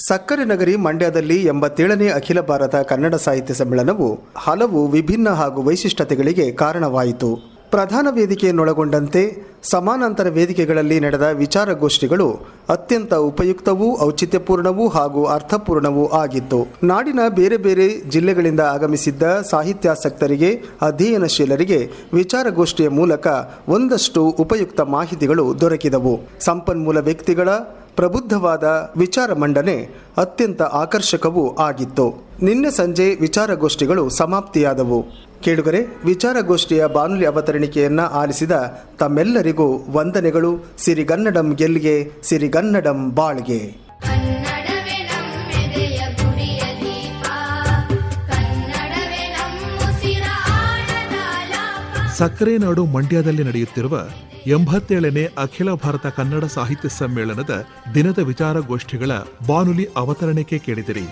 ಸಕ್ಕರೆ ನಗರಿ ಮಂಡ್ಯದಲ್ಲಿ ಎಂಬತ್ತೇಳನೇ ಅಖಿಲ ಭಾರತ ಕನ್ನಡ ಸಾಹಿತ್ಯ ಸಮ್ಮೇಳನವು ಹಲವು ವಿಭಿನ್ನ ಹಾಗೂ ವೈಶಿಷ್ಟ್ಯತೆಗಳಿಗೆ ಕಾರಣವಾಯಿತು. ಪ್ರಧಾನ ವೇದಿಕೆಯನ್ನೊಳಗೊಂಡಂತೆ ಸಮಾನಾಂತರ ವೇದಿಕೆಗಳಲ್ಲಿ ನಡೆದ ವಿಚಾರಗೋಷ್ಠಿಗಳು ಅತ್ಯಂತ ಉಪಯುಕ್ತವೂ, ಔಚಿತ್ಯಪೂರ್ಣವೂ ಹಾಗೂ ಅರ್ಥಪೂರ್ಣವೂ ಆಗಿತ್ತು. ನಾಡಿನ ಬೇರೆ ಬೇರೆ ಜಿಲ್ಲೆಗಳಿಂದ ಆಗಮಿಸಿದ್ದ ಸಾಹಿತ್ಯಾಸಕ್ತರಿಗೆ, ಅಧ್ಯಯನಶೀಲರಿಗೆ ವಿಚಾರಗೋಷ್ಠಿಯ ಮೂಲಕ ಒಂದಷ್ಟು ಉಪಯುಕ್ತ ಮಾಹಿತಿಗಳು ದೊರಕಿದವು. ಸಂಪನ್ಮೂಲ ವ್ಯಕ್ತಿಗಳ ಪ್ರಬುದ್ಧವಾದ ವಿಚಾರ ಮಂಡನೆ ಅತ್ಯಂತ ಆಕರ್ಷಕವೂ ಆಗಿತ್ತು. ನಿನ್ನೆ ಸಂಜೆ ವಿಚಾರಗೋಷ್ಠಿಗಳು ಸಮಾಪ್ತಿಯಾದವು. ಕೇಳುಗರೆ, ವಿಚಾರಗೋಷ್ಠಿಯ ಬಾನುಲಿ ಅವತರಣಿಕೆಯನ್ನ ಆಲಿಸಿದ ತಮ್ಮೆಲ್ಲರಿಗೂ ವಂದನೆಗಳು. ಸಿರಿಗನ್ನಡಂ ಗೆಲ್ಗೆ ಸಿರಿಗನ್ನಡಂ ಬಾಳ್ಗೆ. ಸಕ್ಕರೆ ನಾಡು ಮಂಡ್ಯದಲ್ಲಿ ನಡೆಯುತ್ತಿರುವ ಎಂಬತ್ತೇಳನೇ ಅಖಿಲ ಭಾರತ ಕನ್ನಡ ಸಾಹಿತ್ಯ ಸಮ್ಮೇಳನದ ದಿನದ ವಿಚಾರಗೋಷ್ಠಿಗಳ ಬಾನುಲಿ ಅವತರಣಿಕೆ ಕೇಳಿದಿರಿ.